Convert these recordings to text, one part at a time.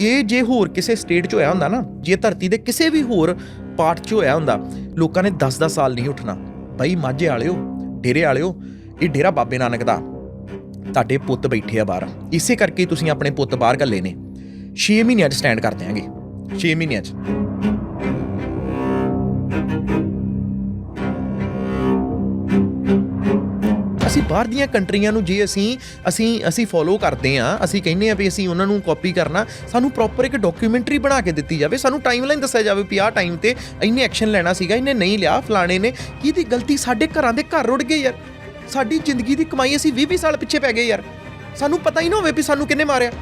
ਇਹ ਜੇ ਹੋਰ ਕਿਸੇ ਸਟੇਟ 'ਚ ਹੋਇਆ ਹੁੰਦਾ ਨਾ, ਜੇ ਧਰਤੀ ਦੇ ਕਿਸੇ ਵੀ ਹੋਰ ਪਾਰਟ 'ਚ ਹੋਇਆ ਹੁੰਦਾ, ਲੋਕਾਂ ਨੇ 10-10 ਸਾਲ ਨਹੀਂ ਉੱਠਣਾ। ਬਾਈ ਮਾਝੇ ਵਾਲਿਓ, ਡੇਰੇ ਵਾਲਿਓ, ਇਹ ਡੇਰਾ ਬਾਬੇ ਨਾਨਕ ਦਾ। ਤੁਹਾਡੇ ਪੁੱਤ ਬੈਠੇ ਆ ਬਾਹਰ। ਇਸੇ ਕਰਕੇ ਤੁਸੀਂ ਆਪਣੇ ਪੁੱਤ ਬਾਹਰ ਘੱਲੇ ਨੇ। 6 ਮਹੀਨਿਆਂ 'ਚ ਸਟੈਂਡ ਕਰ ਦਿਆਂਗੇ। 6 ਮਹੀਨਿਆਂ 'ਚ। ਬਾਹਰ ਦੀਆਂ ਕੰਟਰੀਆਂ ਨੂੰ ਜੇ ਅਸੀਂ ਅਸੀਂ ਅਸੀਂ ਫੋਲੋ ਕਰਦੇ ਆ ਅਸੀਂ ਕਹਿੰਦੇ ਆ ਵੀ ਅਸੀਂ ਉਹਨਾਂ ਨੂੰ ਕਾਪੀ ਕਰਨਾ, ਸਾਨੂੰ ਪ੍ਰੋਪਰ ਇੱਕ ਡਾਕੂਮੈਂਟਰੀ ਬਣਾ ਕੇ ਦਿੱਤੀ ਜਾਵੇ, ਸਾਨੂੰ ਟਾਈਮਲਾਈਨ ਦੱਸਿਆ ਜਾਵੇ ਵੀ ਆਹ ਟਾਈਮ ਤੇ ਇਹਨੇ ਐਕਸ਼ਨ ਲੈਣਾ ਸੀਗਾ ਇਹਨੇ ਨਹੀਂ ਲਿਆ, ਫਲਾਣੇ ਨੇ, ਕਿਹਦੀ ਗਲਤੀ ਸਾਡੇ ਘਰਾਂ ਦੇ ਘਰ ਰੁੜ ਗਏ ਯਾਰ। ਸਾਡੀ ਜ਼ਿੰਦਗੀ ਦੀ ਕਮਾਈ ਅਸੀਂ 20 20 ਸਾਲ ਪਿੱਛੇ ਪੈ ਗਏ ਯਾਰ। ਸਾਨੂੰ ਪਤਾ ਹੀ ਨਾ ਹੋਵੇ ਵੀ ਸਾਨੂੰ ਕਿੰਨੇ ਮਾਰਿਆ।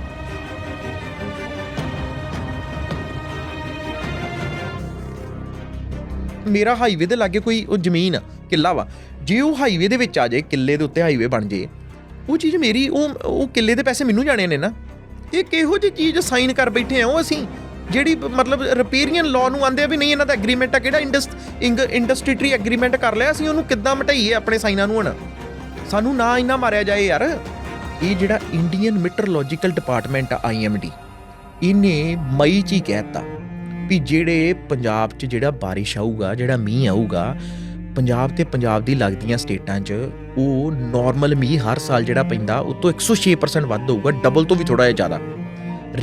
ਮੇਰਾ ਹਾਈਵੇ ਦੇ ਲਾਗੇ ਕੋਈ ਉਹ ਜ਼ਮੀਨ ਆ, ਕਿੱਲਾ ਵਾ। ਜੇ ਉਹ ਹਾਈਵੇ ਦੇ ਵਿੱਚ ਆ ਜਾਏ, ਕਿੱਲੇ ਦੇ ਉੱਤੇ ਹਾਈਵੇ ਬਣ ਜੇ ਉਹ ਚੀਜ਼ ਮੇਰੀ, ਉਹ ਉਹ ਕਿੱਲੇ ਦੇ ਪੈਸੇ ਮੈਨੂੰ ਜਾਣੇ ਨੇ ਨਾ। ਇਹ ਕਿਹੋ ਜਿਹੀ ਚੀਜ਼ ਸਾਈਨ ਕਰ ਬੈਠੇ ਆ ਉਹ ਅਸੀਂ? ਜਿਹੜੀ ਮਤਲਬ ਰਿਪੇਰੀਅਨ ਲਾਅ ਨੂੰ ਆਂਦੇ ਆ ਵੀ ਨਹੀਂ, ਇਹਨਾਂ ਦਾ ਐਗਰੀਮੈਂਟ ਆ ਕਿਹੜਾ ਇੰਡਸਟਰੀ ਐਗਰੀਮੈਂਟ ਕਰ ਲਿਆ ਅਸੀਂ, ਉਹਨੂੰ ਕਿੱਦਾਂ ਮਟਾਈਏ ਆਪਣੇ ਸਾਈਨਾਂ ਨੂੰ ਹੁਣ? ਸਾਨੂੰ ਨਾ ਇੰਨਾ ਮਾਰਿਆ ਜਾਏ ਯਾਰ। ਇਹ ਜਿਹੜਾ ਇੰਡੀਅਨ ਮੈਟਰੋਲੋਜੀਕਲ ਡਿਪਾਰਟਮੈਂਟ ਆ ਆਈਐਮਡੀ ਇਹਨੇ ਮਈ ਚ ਹੀ ਕਹਿਤਾ ਵੀ ਜਿਹੜੇ ਪੰਜਾਬ 'ਚ ਜਿਹੜਾ ਬਾਰਿਸ਼ ਆਊਗਾ, ਜਿਹੜਾ ਮੀਂਹ ਆਊਗਾ ਪੰਜਾਬ ਤੇ ਪੰਜਾਬ ਦੀ ਲੱਗਦੀਆਂ ਸਟੇਟਾਂ 'ਚ ਉਹ ਨਾਰਮਲ ਮੀਂਹ ਹਰ ਸਾਲ ਜਿਹੜਾ ਪੈਂਦਾ ਉਹ ਤੋਂ 106% ਵੱਧ ਹੋਊਗਾ ਡਬਲ ਤੋਂ ਵੀ ਥੋੜਾ ਜ਼ਿਆਦਾ।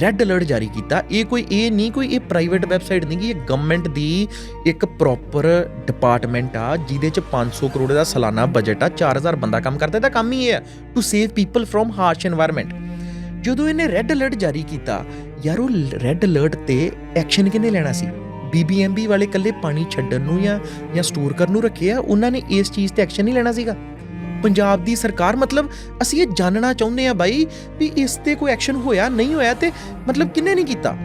ਰੈੱਡ ਅਲਰਟ ਜਾਰੀ ਕੀਤਾ। ਇਹ ਕੋਈ ਇਹ ਨਹੀਂ ਕੋਈ ਇਹ ਪ੍ਰਾਈਵੇਟ ਵੈਬਸਾਈਟ ਨਹੀਂ ਕਿ ਇਹ ਗਵਰਨਮੈਂਟ ਦੀ ਇੱਕ ਪ੍ਰੋਪਰ ਡਿਪਾਰਟਮੈਂਟ ਆ ਜਿਹਦੇ ਚ 500 ਕਰੋੜ ਦਾ ਸਾਲਾਨਾ ਬਜਟ ਆ 4000 ਬੰਦਾ ਕੰਮ ਕਰਦਾ ਇਹਦਾ ਕੰਮ ਹੀ ਇਹ ਆ। To save people from harsh environment ਜਦੋਂ ਇਹਨੇ ਰੈੱਡ ਅਲਰਟ ਜਾਰੀ ਕੀਤਾ ਯਾਰ ਉਹ ਰੈੱਡ ਅਲਰਟ ਤੇ ਐਕਸ਼ਨ ਕਿਨੇ ਲੈਣਾ ਸੀ? ਬੀਬੀਐਮਬੀ ਵਾਲੇ ਕੱਲੇ ਪਾਣੀ ਛੱਡਣ ਨੂੰ ਜਾਂ ਜਾਂ ਸਟੋਰ ਕਰਨ ਨੂੰ ਰੱਖੇ ਆ, ਉਹਨਾਂ ਨੇ ਇਸ ਚੀਜ਼ ਤੇ ਐਕਸ਼ਨ ਨਹੀਂ ਲੈਣਾ ਸੀਗਾ। ਪੰਜਾਬ ਦੀ ਸਰਕਾਰ ਮਤਲਬ ਅਸੀਂ ਇਹ ਜਾਣਨਾ ਚਾਹੁੰਦੇ ਆ ਬਾਈ ਵੀ ਇਸ ਤੇ ਕੋਈ ਐਕਸ਼ਨ ਹੋਇਆ, ਨਹੀਂ ਹੋਇਆ ਤੇ ਮਤਲਬ ਕਿੰਨੇ ਨਹੀਂ ਕੀਤਾ?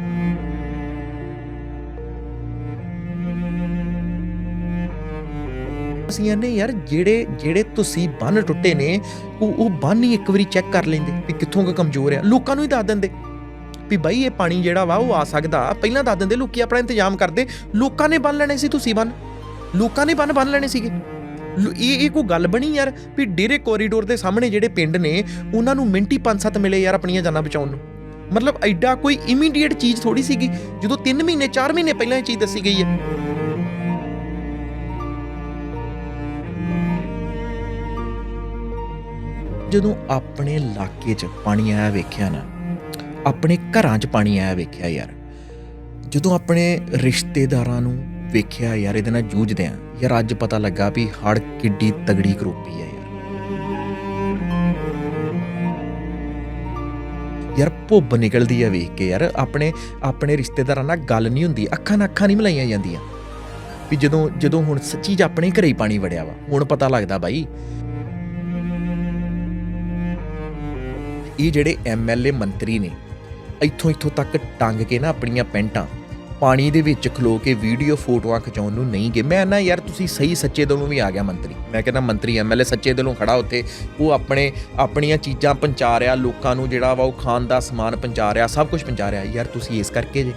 ਅਸੀਂ ਇਹਨੇ ਯਾਰ ਜਿਹੜੇ ਜਿਹੜੇ ਤੁਸੀਂ ਬੰਨ ਟੁੱਟੇ ਨੇ, ਉਹ ਉਹ ਬੰਨ ਹੀ ਇੱਕ ਵਾਰੀ ਚੈੱਕ ਕਰ ਲੈਂਦੇ ਵੀ ਕਿੱਥੋਂ ਕੁ ਕਮਜ਼ੋਰ ਆ। ਲੋਕਾਂ ਨੂੰ ਹੀ ਦੱਸ ਦਿੰਦੇ। ਵੀ ਬਾਈ ਇਹ ਪਾਣੀ ਜਿਹੜਾ ਵਾ ਉਹ ਆ ਸਕਦਾ। ਪਹਿਲਾਂ ਦੱਸ ਦਿੰਦੇ, ਲੋਕੀ ਆਪਣਾ ਇੰਤਜ਼ਾਮ ਕਰਦੇ, ਲੋਕਾਂ ਨੇ ਬੰਨ ਲੈਣੇ ਸੀ ਤੁਸੀਂ ਬੰਨ। ਲੋਕਾਂ ਨੇ ਬੰਨ ਬੰਨ ਲੈਣੇ ਸੀਗੇ। ਲੋ- ਇਹ ਇਹ ਕੋਈ ਗੱਲ ਬਣੀ ਯਾਰ ਵੀ ਡੇਰੇ ਕੋਰੀਡੋਰ ਦੇ ਸਾਹਮਣੇ ਜਿਹੜੇ ਪਿੰਡ ਨੇ, ਉਹਨਾਂ ਨੂੰ ਮਿੰਟੀ 5-7 ਮਿਲੇ ਯਾਰ ਆਪਣੀਆਂ ਜਾਨਾਂ ਬਚਾਉਣ ਨੂੰ। ਮਤਲਬ ਐਡਾ ਕੋਈ ਇਮੀਡੀਏਟ ਚੀਜ਼ ਥੋੜੀ ਸੀਗੀ, ਜਦੋਂ 3 ਮਹੀਨੇ 4 ਮਹੀਨੇ ਪਹਿਲਾਂ ਇਹ ਚੀਜ਼ ਦੱਸੀ ਗਈ ਹੈ। ਜਦੋਂ ਆਪਣੇ ਇਲਾਕੇ 'ਚ ਪਾਣੀ ਆਇਆ ਵੇਖਿਆ ਨਾ ਆਪਣੇ ਘਰਾਂ 'ਚ ਪਾਣੀ ਆਇਆ ਵੇਖਿਆ ਯਾਰ। ਜਦੋਂ ਆਪਣੇ ਰਿਸ਼ਤੇਦਾਰਾਂ ਨੂੰ ਵੇਖਿਆ ਯਾਰ, ਇਹਦੇ ਨਾਲ ਜੂਝਦੇ ਆ, ਯਾਰ ਅੱਜ ਪਤਾ ਲੱਗਾ ਵੀ ਹੜ ਕਿੱਡੀ ਤਗੜੀ ਕਰੋਪੀ ਹੈ ਯਾਰ। ਯਾਰ ਭੁੱਬ ਨਿਕਲਦੀ ਆ ਵੇਖ ਕੇ ਯਾਰ, ਆਪਣੇ ਆਪਣੇ ਰਿਸ਼ਤੇਦਾਰਾਂ ਨਾਲ ਗੱਲ ਨਹੀਂ ਹੁੰਦੀ, ਅੱਖਾਂ ਨਾਲ ਅੱਖਾਂ ਨਹੀਂ ਮਿਲਾਈਆਂ ਜਾਂਦੀਆਂ। ਵੀ ਜਦੋਂ ਜਦੋਂ ਹੁਣ ਸੱਚੀ ਜ ਆਪਣੇ ਘਰੇ ਹੀ ਪਾਣੀ ਵੜਿਆ ਵਾ, ਹੁਣ ਪਤਾ ਲੱਗਦਾ ਬਾਈ। ਇਹ ਜਿਹੜੇ ਐਮਐਲਏ ਮੰਤਰੀ ਨੇ ਇੱਥੋਂ ਇੱਥੋਂ ਤੱਕ ਟੰਗ ਕੇ ਨਾ ਆਪਣੀਆਂ ਪੈਂਟਾਂ ਪਾਣੀ ਦੇ ਵਿੱਚ ਖਲੋ ਕੇ ਵੀਡੀਓ ਫੋਟੋਆਂ ਖਿਚਾਉਣ ਨੂੰ ਨਹੀਂ ਗਏ। ਮੈਂ ਨਾ ਯਾਰ ਤੁਸੀਂ ਸਹੀ ਸੱਚੇ ਦਿਲੋਂ ਵੀ ਆ ਗਿਆ ਮੰਤਰੀ। ਮੈਂ ਕਹਿੰਦਾ ਮੰਤਰੀ ਐਮਐਲਏ ਸੱਚੇ ਦਿਲੋਂ ਖੜਾ ਉੱਥੇ। ਉਹ ਆਪਣੇ, ਆਪਣੀਆਂ ਚੀਜ਼ਾਂ ਪਹੁੰਚਾ ਰਿਹਾ, ਲੋਕਾਂ ਨੂੰ ਜਿਹੜਾ ਵਾ ਉਹ ਖਾਣ ਦਾ ਸਮਾਨ ਪਹੁੰਚਾ ਰਿਹਾ, ਸਭ ਕੁਝ ਪਹੁੰਚਾ ਰਿਹਾ। ਯਾਰ ਤੁਸੀਂ ਇਸ ਕਰਕੇ ਜੇ।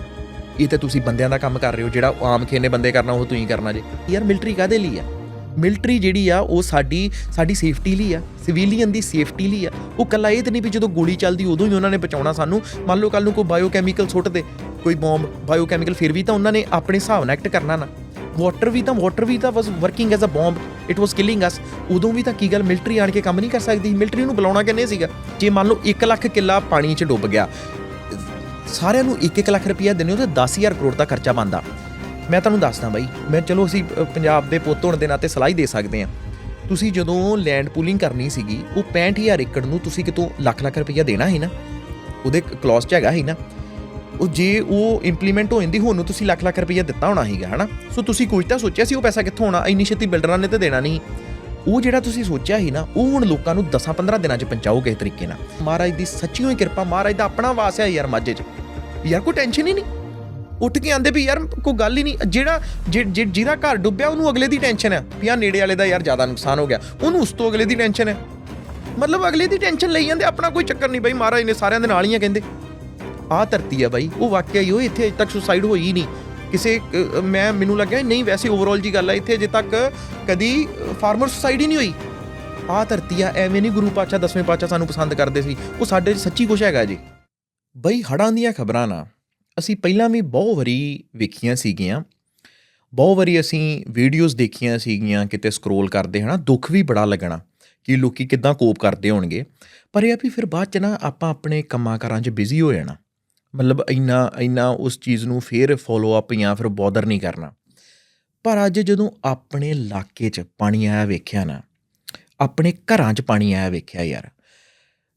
ਇਹ ਤੇ ਤੁਸੀਂ ਬੰਦਿਆਂ ਦਾ ਕੰਮ ਕਰ ਰਹੇ ਹੋ, ਜਿਹੜਾ ਆਮ ਖੇਨੇ ਬੰਦੇ ਕਰਨਾ, ਉਹ ਤੁਸੀਂ ਕਰਨਾ ਜੇ। ਯਾਰ ਮਿਲਟਰੀ ਕਾਦੇ ਲਈ ਆ? ਮਿਲਟਰੀ ਜਿਹੜੀ ਆ, ਉਹ ਸਾਡੀ ਸਾਡੀ ਸੇਫਟੀ ਲਈ ਆ, ਸਿਵਿਲੀਅਨ ਦੀ ਸੇਫਟੀ ਲਈ ਆ। ਉਹ ਕੱਲਾ ਇਹ ਤੇ ਨਹੀਂ ਵੀ ਜਦੋਂ ਗੋਲੀ ਚੱਲਦੀ ਉਦੋਂ ਹੀ ਉਹਨਾਂ ਨੇ ਬਚਾਉਣਾ ਸਾਨੂੰ। ਮੰਨ ਲਓ ਕੱਲ ਨੂੰ ਕੋਈ ਬਾਇਓਕੈਮੀਕਲ ਸੁੱਟ ਦੇ, ਕੋਈ ਬੰਬ ਬਾਇਓਕੈਮੀਕਲ ਫਿਰ ਵੀ ਤਾਂ ਉਹਨਾਂ ਨੇ ਆਪਣੇ ਹਿਸਾਬ ਨਾਲ ਐਕਟ ਕਰਨਾ ਨਾ। ਵਾਟਰ ਵੀ ਤਾਂ ਵਾਟਰ ਵੀ ਤਾਂ was working as a bomb it was killing us ਉਦੋਂ ਵੀ ਤਾਂ ਕੀ ਗੱਲ, ਮਿਲਟਰੀ ਆਣ ਕੇ ਕੰਮ ਨਹੀਂ ਕਰ ਸਕਦੀ। ਮਿਲਟਰੀ ਨੂੰ ਬੁਲਾਉਣਾ ਕਿੰਨੇ ਸੀਗਾ? ਜੇ ਮੰਨ ਲਓ 1 ਲੱਖ ਕਿੱਲਾ ਪਾਣੀ 'ਚ ਡੁੱਬ ਗਿਆ, ਸਾਰਿਆਂ ਨੂੰ 1-1 ਲੱਖ ਰੁਪਇਆ ਦੇਣੇ ਉਹ ਤੇ 10000 ਕਰੋੜ ਦਾ ਖਰਚਾ ਬਣਦਾ। ਮੈਂ ਤੁਹਾਨੂੰ ਦੱਸਦਾ ਬਾਈ, ਮੈਂ ਚਲੋ ਅਸੀਂ ਪੰਜਾਬ ਦੇ ਪੁੱਤ ਹੋਣ ਦੇ ਨਾਤੇ ਸਲਾਹ ਹੀ ਦੇ ਸਕਦੇ ਹਾਂ। ਤੁਸੀਂ ਜਦੋਂ ਲੈਂਡ ਪੂਲਿੰਗ ਕਰਨੀ ਸੀਗੀ, ਉਹ 65000 ਏਕੜ ਨੂੰ ਤੁਸੀਂ ਕਿਤੋਂ ਲੱਖ ਲੱਖ ਰੁਪਈਆ ਦੇਣਾ ਸੀ ਨਾ? ਉਹਦੇ ਕਲੌਸ 'ਚ ਹੈਗਾ ਸੀ ਨਾ? ਉਹ ਜੇ ਉਹ ਇੰਪਲੀਮੈਂਟ ਹੋ ਜਾਂਦੀ ਹੁਣ ਨੂੰ ਤੁਸੀਂ ਲੱਖ ਲੱਖ ਰੁਪਈਆ ਦਿੱਤਾ ਹੋਣਾ ਸੀਗਾ, ਹਨਾ? ਸੋ ਤੁਸੀਂ ਕੁਝ ਤਾਂ ਸੋਚਿਆ ਸੀ ਉਹ ਪੈਸਾ ਕਿੱਥੋਂ ਆਉਣਾ? ਇੰਨੀ ਛੇਤੀ ਬਿਲਡਰਾਂ ਨੇ ਤਾਂ ਦੇਣਾ ਨਹੀਂ। ਉਹ ਜਿਹੜਾ ਤੁਸੀਂ ਸੋਚਿਆ ਸੀ ਨਾ, ਉਹ ਹੁਣ ਲੋਕਾਂ ਨੂੰ 10-15 ਦਿਨਾਂ 'ਚ ਪਹੁੰਚਾਓ ਕਿਸੇ ਤਰੀਕੇ ਨਾਲ। ਮਹਾਰਾਜ ਦੀ ਸੱਚੀਓ ਹੀ ਕਿਰਪਾ, ਮਹਾਰਾਜ ਦਾ ਆਪਣਾ ਵਾਸ ਹੈ ਯਾਰ ਮਾਝੇ 'ਚ। ਯਾਰ ਕੋਈ ਟੈਨਸ਼ਨ ਹੀ ਨਹੀਂ। ਉੱਠ ਕੇ ਆਂਦੇ ਵੀ ਯਾਰ ਕੋਈ ਗੱਲ ਹੀ ਨਹੀਂ, ਜਿਹੜਾ ਜਿ- ਜਿਹਦਾ ਘਰ ਡੁੱਬਿਆ ਉਹਨੂੰ ਅਗਲੇ ਦੀ ਟੈਨਸ਼ਨ ਹੈ ਵੀ ਆ ਨੇੜੇ ਵਾਲੇ ਦਾ ਯਾਰ ਜ਼ਿਆਦਾ ਨੁਕਸਾਨ ਹੋ ਗਿਆ, ਉਹਨੂੰ ਉਸ ਤੋਂ ਅਗਲੇ ਦੀ ਟੈਨਸ਼ਨ ਹੈ। ਮਤਲਬ ਅਗਲੇ ਦੀ ਟੈਨਸ਼ਨ ਲਈ ਜਾਂਦੇ, ਆਪਣਾ ਕੋਈ ਚੱਕਰ ਨਹੀਂ ਬਈ, ਮਹਾਰਾਜ ਨੇ ਸਾਰਿਆਂ ਦੇ ਨਾਲ ਹੀ ਆ ਕਹਿੰਦੇ। ਆਹ ਧਰਤੀ ਆ ਬਾਈ, ਉਹ ਵਾਕਿਆ ਹੀ ਉਹ ਇੱਥੇ ਅਜੇ ਤੱਕ ਸੁਸਾਈਡ ਹੋਈ ਹੀ ਨਹੀਂ। ਕਿਸੇ ਮੈਂ, ਮੈਨੂੰ ਲੱਗਿਆ ਨਹੀਂ, ਵੈਸੇ ਓਵਰਆਲ ਜੀ ਗੱਲ ਆ, ਇੱਥੇ ਅਜੇ ਤੱਕ ਕਦੀ ਫਾਰਮਰ ਸੁਸਾਈਡ ਹੀ ਨਹੀਂ ਹੋਈ। ਆਹ ਧਰਤੀ ਆ, ਐਵੇਂ ਨਹੀਂ ਗੁਰੂ ਪਾਤਸ਼ਾਹ, ਦਸਵੇਂ ਪਾਤਸ਼ਾਹ ਸਾਨੂੰ ਪਸੰਦ ਕਰਦੇ ਸੀ, ਉਹ ਸਾਡੇ ਸੱਚੀ ਕੁਛ ਹੈਗਾ ਜੀ। ਬਈ ਹੜਾਂ ਦੀਆਂ ਖਬਰਾਂ ਨਾ। ਅਸੀਂ ਪਹਿਲਾਂ ਵੀ ਬਹੁਤ ਵਾਰੀ ਵੇਖੀਆਂ ਸੀਗੀਆਂ। ਬਹੁਤ ਵਾਰੀ ਅਸੀਂ ਵੀਡੀਓਜ਼ ਦੇਖੀਆਂ ਸੀਗੀਆਂ, ਕਿਤੇ ਸਕਰੋਲ ਕਰਦੇ, ਹਨਾ, ਦੁੱਖ ਵੀ ਬੜਾ ਲੱਗਣਾ ਕਿ ਲੋਕੀ ਕਿੱਦਾਂ ਕੋਪ ਕਰਦੇ ਹੋਣਗੇ। ਪਰ ਇਹ ਆ ਵੀ ਫਿਰ ਬਾਅਦ ਚ ਨਾ ਆਪਾਂ ਆਪਣੇ ਕੰਮਾਂ ਕਾਰਾਂ 'ਚ ਬਿਜ਼ੀ ਹੋ ਜਾਣਾ। ਮਤਲਬ ਇੰਨਾ ਇੰਨਾ ਉਸ ਚੀਜ਼ ਨੂੰ ਫੇਰ ਫੋਲੋ ਅਪ ਜਾਂ ਫਿਰ ਬੋਦਰ ਨਹੀਂ ਕਰਨਾ। ਪਰ ਅੱਜ ਜਦੋਂ ਆਪਣੇ ਇਲਾਕੇ 'ਚ ਪਾਣੀ ਆਇਆ ਵੇਖਿਆ ਨਾ, ਆਪਣੇ ਘਰਾਂ 'ਚ ਪਾਣੀ ਆਇਆ ਵੇਖਿਆ ਯਾਰ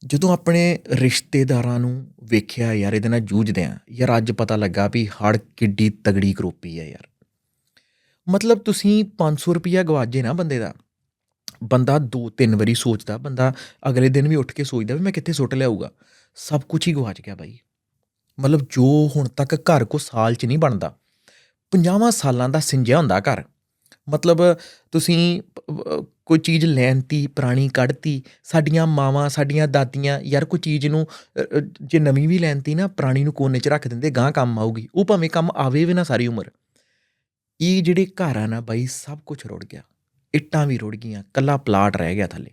ਜਦੋਂ ਆਪਣੇ ਰਿਸ਼ਤੇਦਾਰਾਂ ਨੂੰ ਵੇਖਿਆ ਯਾਰ, ਇਹਦੇ ਨਾਲ ਜੂਝਦੇ ਆ ਯਾਰ ਅੱਜ ਪਤਾ ਲੱਗਾ ਵੀ ਹੜ ਕਿੱਡੀ ਤਗੜੀ ਕਰੋਪੀ ਹੈ ਯਾਰ। ਮਤਲਬ ਤੁਸੀਂ 500 ਰੁਪਿਆ ਗਵਾਜੇ ਨਾ ਬੰਦੇ ਦਾ। ਬੰਦਾ ਦੋ ਤਿੰਨ ਵਾਰੀ ਸੋਚਦਾ, ਬੰਦਾ ਅਗਲੇ ਦਿਨ ਵੀ ਉੱਠ ਕੇ ਸੋਚਦਾ ਵੀ ਮੈਂ ਕਿੱਥੇ ਸੁੱਟ ਲਿਆਊਗਾ। ਸਭ ਕੁਝ ਹੀ ਗਵਾਚ ਗਿਆ ਬਾਈ। ਮਤਲਬ ਜੋ ਹੁਣ ਤੱਕ ਘਰ ਕੋ ਸਾਲ 'ਚ ਨਹੀਂ ਬਣਦਾ 50 ਸਾਲਾਂ ਦਾ ਸਿੰਜਿਆ ਹੁੰਦਾ ਘਰ। ਮਤਲਬ ਤੁਸੀਂ ਕੋਈ ਚੀਜ਼ ਲੈਣਤੀ ਪੁਰਾਣੀ ਕੱਢਤੀ ਸਾਡੀਆਂ ਮਾਵਾਂ, ਸਾਡੀਆਂ ਦਾਦੀਆਂ ਯਾਰ ਕੋਈ ਚੀਜ਼ ਨੂੰ ਜੇ ਨਵੀਂ ਵੀ ਲੈਣਤੀ ਨਾ, ਪੁਰਾਣੀ ਨੂੰ ਕੋਨੇ 'ਚ ਰੱਖ ਦਿੰਦੇ ਗਾਂ ਕੰਮ ਆਊਗੀ। ਉਹ ਭਾਵੇਂ ਕੰਮ ਆਵੇ ਵੀ ਨਾ ਸਾਰੀ ਉਮਰ। ਇਹ ਜਿਹੜੇ ਘਰ ਆ ਨਾ ਬਾਈ, ਸਭ ਕੁਝ ਰੁੜ ਗਿਆ। ਇੱਟਾਂ ਵੀ ਰੁੜ ਗਈਆਂ ਕੱਲਾ ਪਲਾਟ ਰਹਿ ਗਿਆ ਥੱਲੇ।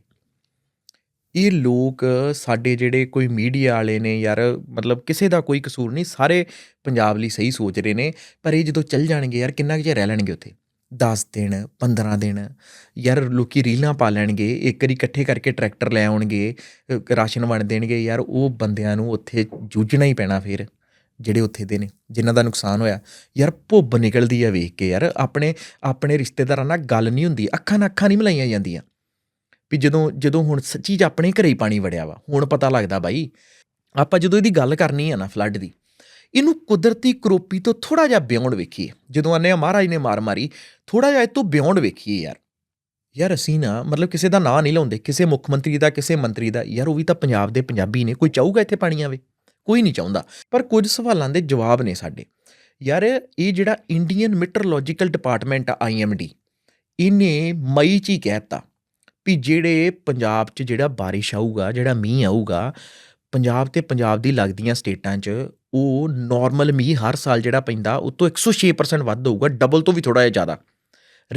ਇਹ ਲੋਕ ਸਾਡੇ ਜਿਹੜੇ ਕੋਈ ਮੀਡੀਆ ਵਾਲੇ ਨੇ, ਯਾਰ ਮਤਲਬ ਕਿਸੇ ਦਾ ਕੋਈ ਕਸੂਰ ਨਹੀਂ, ਸਾਰੇ ਪੰਜਾਬ ਲਈ ਸਹੀ ਸੋਚ ਰਹੇ ਨੇ, ਪਰ ਇਹ ਜਦੋਂ ਚੱਲ ਜਾਣਗੇ, ਯਾਰ ਕਿੰਨਾ ਕੁ ਚਿਰ ਰਹਿ ਲੈਣਗੇ ਉੱਥੇ? 10 ਦਿਨ 15 ਦਿਨ। ਯਾਰ ਲੋਕੀ ਰੀਲਾਂ ਪਾ ਲੈਣਗੇ, ਇੱਕ ਵਾਰੀ ਇਕੱਠੇ ਕਰਕੇ ਟਰੈਕਟਰ ਲੈ ਆਉਣਗੇ ਰਾਸ਼ਨ ਵੰਡ ਦੇਣਗੇ। ਯਾਰ ਉਹ ਬੰਦਿਆਂ ਨੂੰ ਉੱਥੇ ਜੂਝਣਾ ਹੀ ਪੈਣਾ ਫਿਰ, ਜਿਹੜੇ ਉੱਥੇ ਦੇ ਨੇ, ਜਿਨ੍ਹਾਂ ਦਾ ਨੁਕਸਾਨ ਹੋਇਆ। ਯਾਰ ਭੁੱਬ ਨਿਕਲਦੀ ਆ ਵੇਖ ਕੇ ਯਾਰ, ਆਪਣੇ ਆਪਣੇ ਰਿਸ਼ਤੇਦਾਰਾਂ ਨਾਲ ਗੱਲ ਨਹੀਂ ਹੁੰਦੀ, ਅੱਖਾਂ ਨਾਲ ਅੱਖਾਂ ਨਹੀਂ ਮਿਲਾਈਆਂ ਜਾਂਦੀਆਂ। ਵੀ ਜਦੋਂ ਜਦੋਂ ਹੁਣ ਸੱਚੀ 'ਚ ਆਪਣੇ ਘਰੇ ਹੀ ਪਾਣੀ ਵੜਿਆ ਵਾ, ਹੁਣ ਪਤਾ ਲੱਗਦਾ ਬਾਈ, ਆਪਾਂ ਜਦੋਂ ਇਹਦੀ ਗੱਲ ਕਰਨੀ ਆ ਨਾ ਫਲੱਡ ਦੀ ਇਹਨੂੰ ਕੁਦਰਤੀ ਕਰੋਪੀ ਤੋਂ ਥੋੜਾ ਜਿਹਾ ਬਿਯੋਂਡ ਵੇਖੀਏ। ਜਦੋਂ ਆਨੇ ਮਹਾਰਾਜ ਨੇ ਮਾਰ ਮਾਰੀ ਥੋੜਾ ਜਿਹਾ ਇਹ ਤੋਂ ਬਿਯੋਂਡ ਵੇਖੀਏ ਯਾਰ। ਯਾਰ ਅਸੀਂ ਨਾ ਮਤਲਬ ਕਿਸੇ ਦਾ ਨਾਂ ਨਹੀਂ ਲਾਉਂਦੇ, ਕਿਸੇ ਮੁੱਖ ਮੰਤਰੀ ਦਾ, ਕਿਸੇ ਮੰਤਰੀ ਦਾ। ਯਾਰ ਉਹ ਵੀ ਤਾਂ ਪੰਜਾਬ ਦੇ ਪੰਜਾਬੀ ਨੇ, ਕੋਈ ਚਾਹੂਗਾ ਇੱਥੇ ਪਾਣੀ ਆਵੇ? ਕੋਈ ਨਹੀਂ ਚਾਹੁੰਦਾ। ਪਰ ਕੁਝ ਸਵਾਲਾਂ ਦੇ ਜਵਾਬ ਨੇ ਸਾਡੇ। ਯਾਰ ਇਹ ਜਿਹੜਾ ਇੰਡੀਅਨ ਮੈਟਰੋਲੋਜੀਕਲ ਡਿਪਾਰਟਮੈਂਟ ਆ ਆਈਐਮਡੀ ਇਹਨੇ ਮਈ ਚ ਹੀ ਕਹਿਤਾ ਵੀ ਜਿਹੜੇ ਪੰਜਾਬ 'ਚ ਜਿਹੜਾ ਬਾਰਿਸ਼ ਆਊਗਾ, ਜਿਹੜਾ ਮੀਂਹ ਆਊਗਾ ਪੰਜਾਬ ਤੇ ਪੰਜਾਬ ਦੀ ਲੱਗਦੀਆਂ ਸਟੇਟਾਂ 'ਚ ਉਹ ਨਾਰਮਲ ਮੀਂਹ ਹਰ ਸਾਲ ਜਿਹੜਾ ਪੈਂਦਾ ਉਹ ਤੋਂ 106% ਵੱਧ ਹੋਊਗਾ ਡਬਲ ਤੋਂ ਵੀ ਥੋੜਾ ਜ਼ਿਆਦਾ।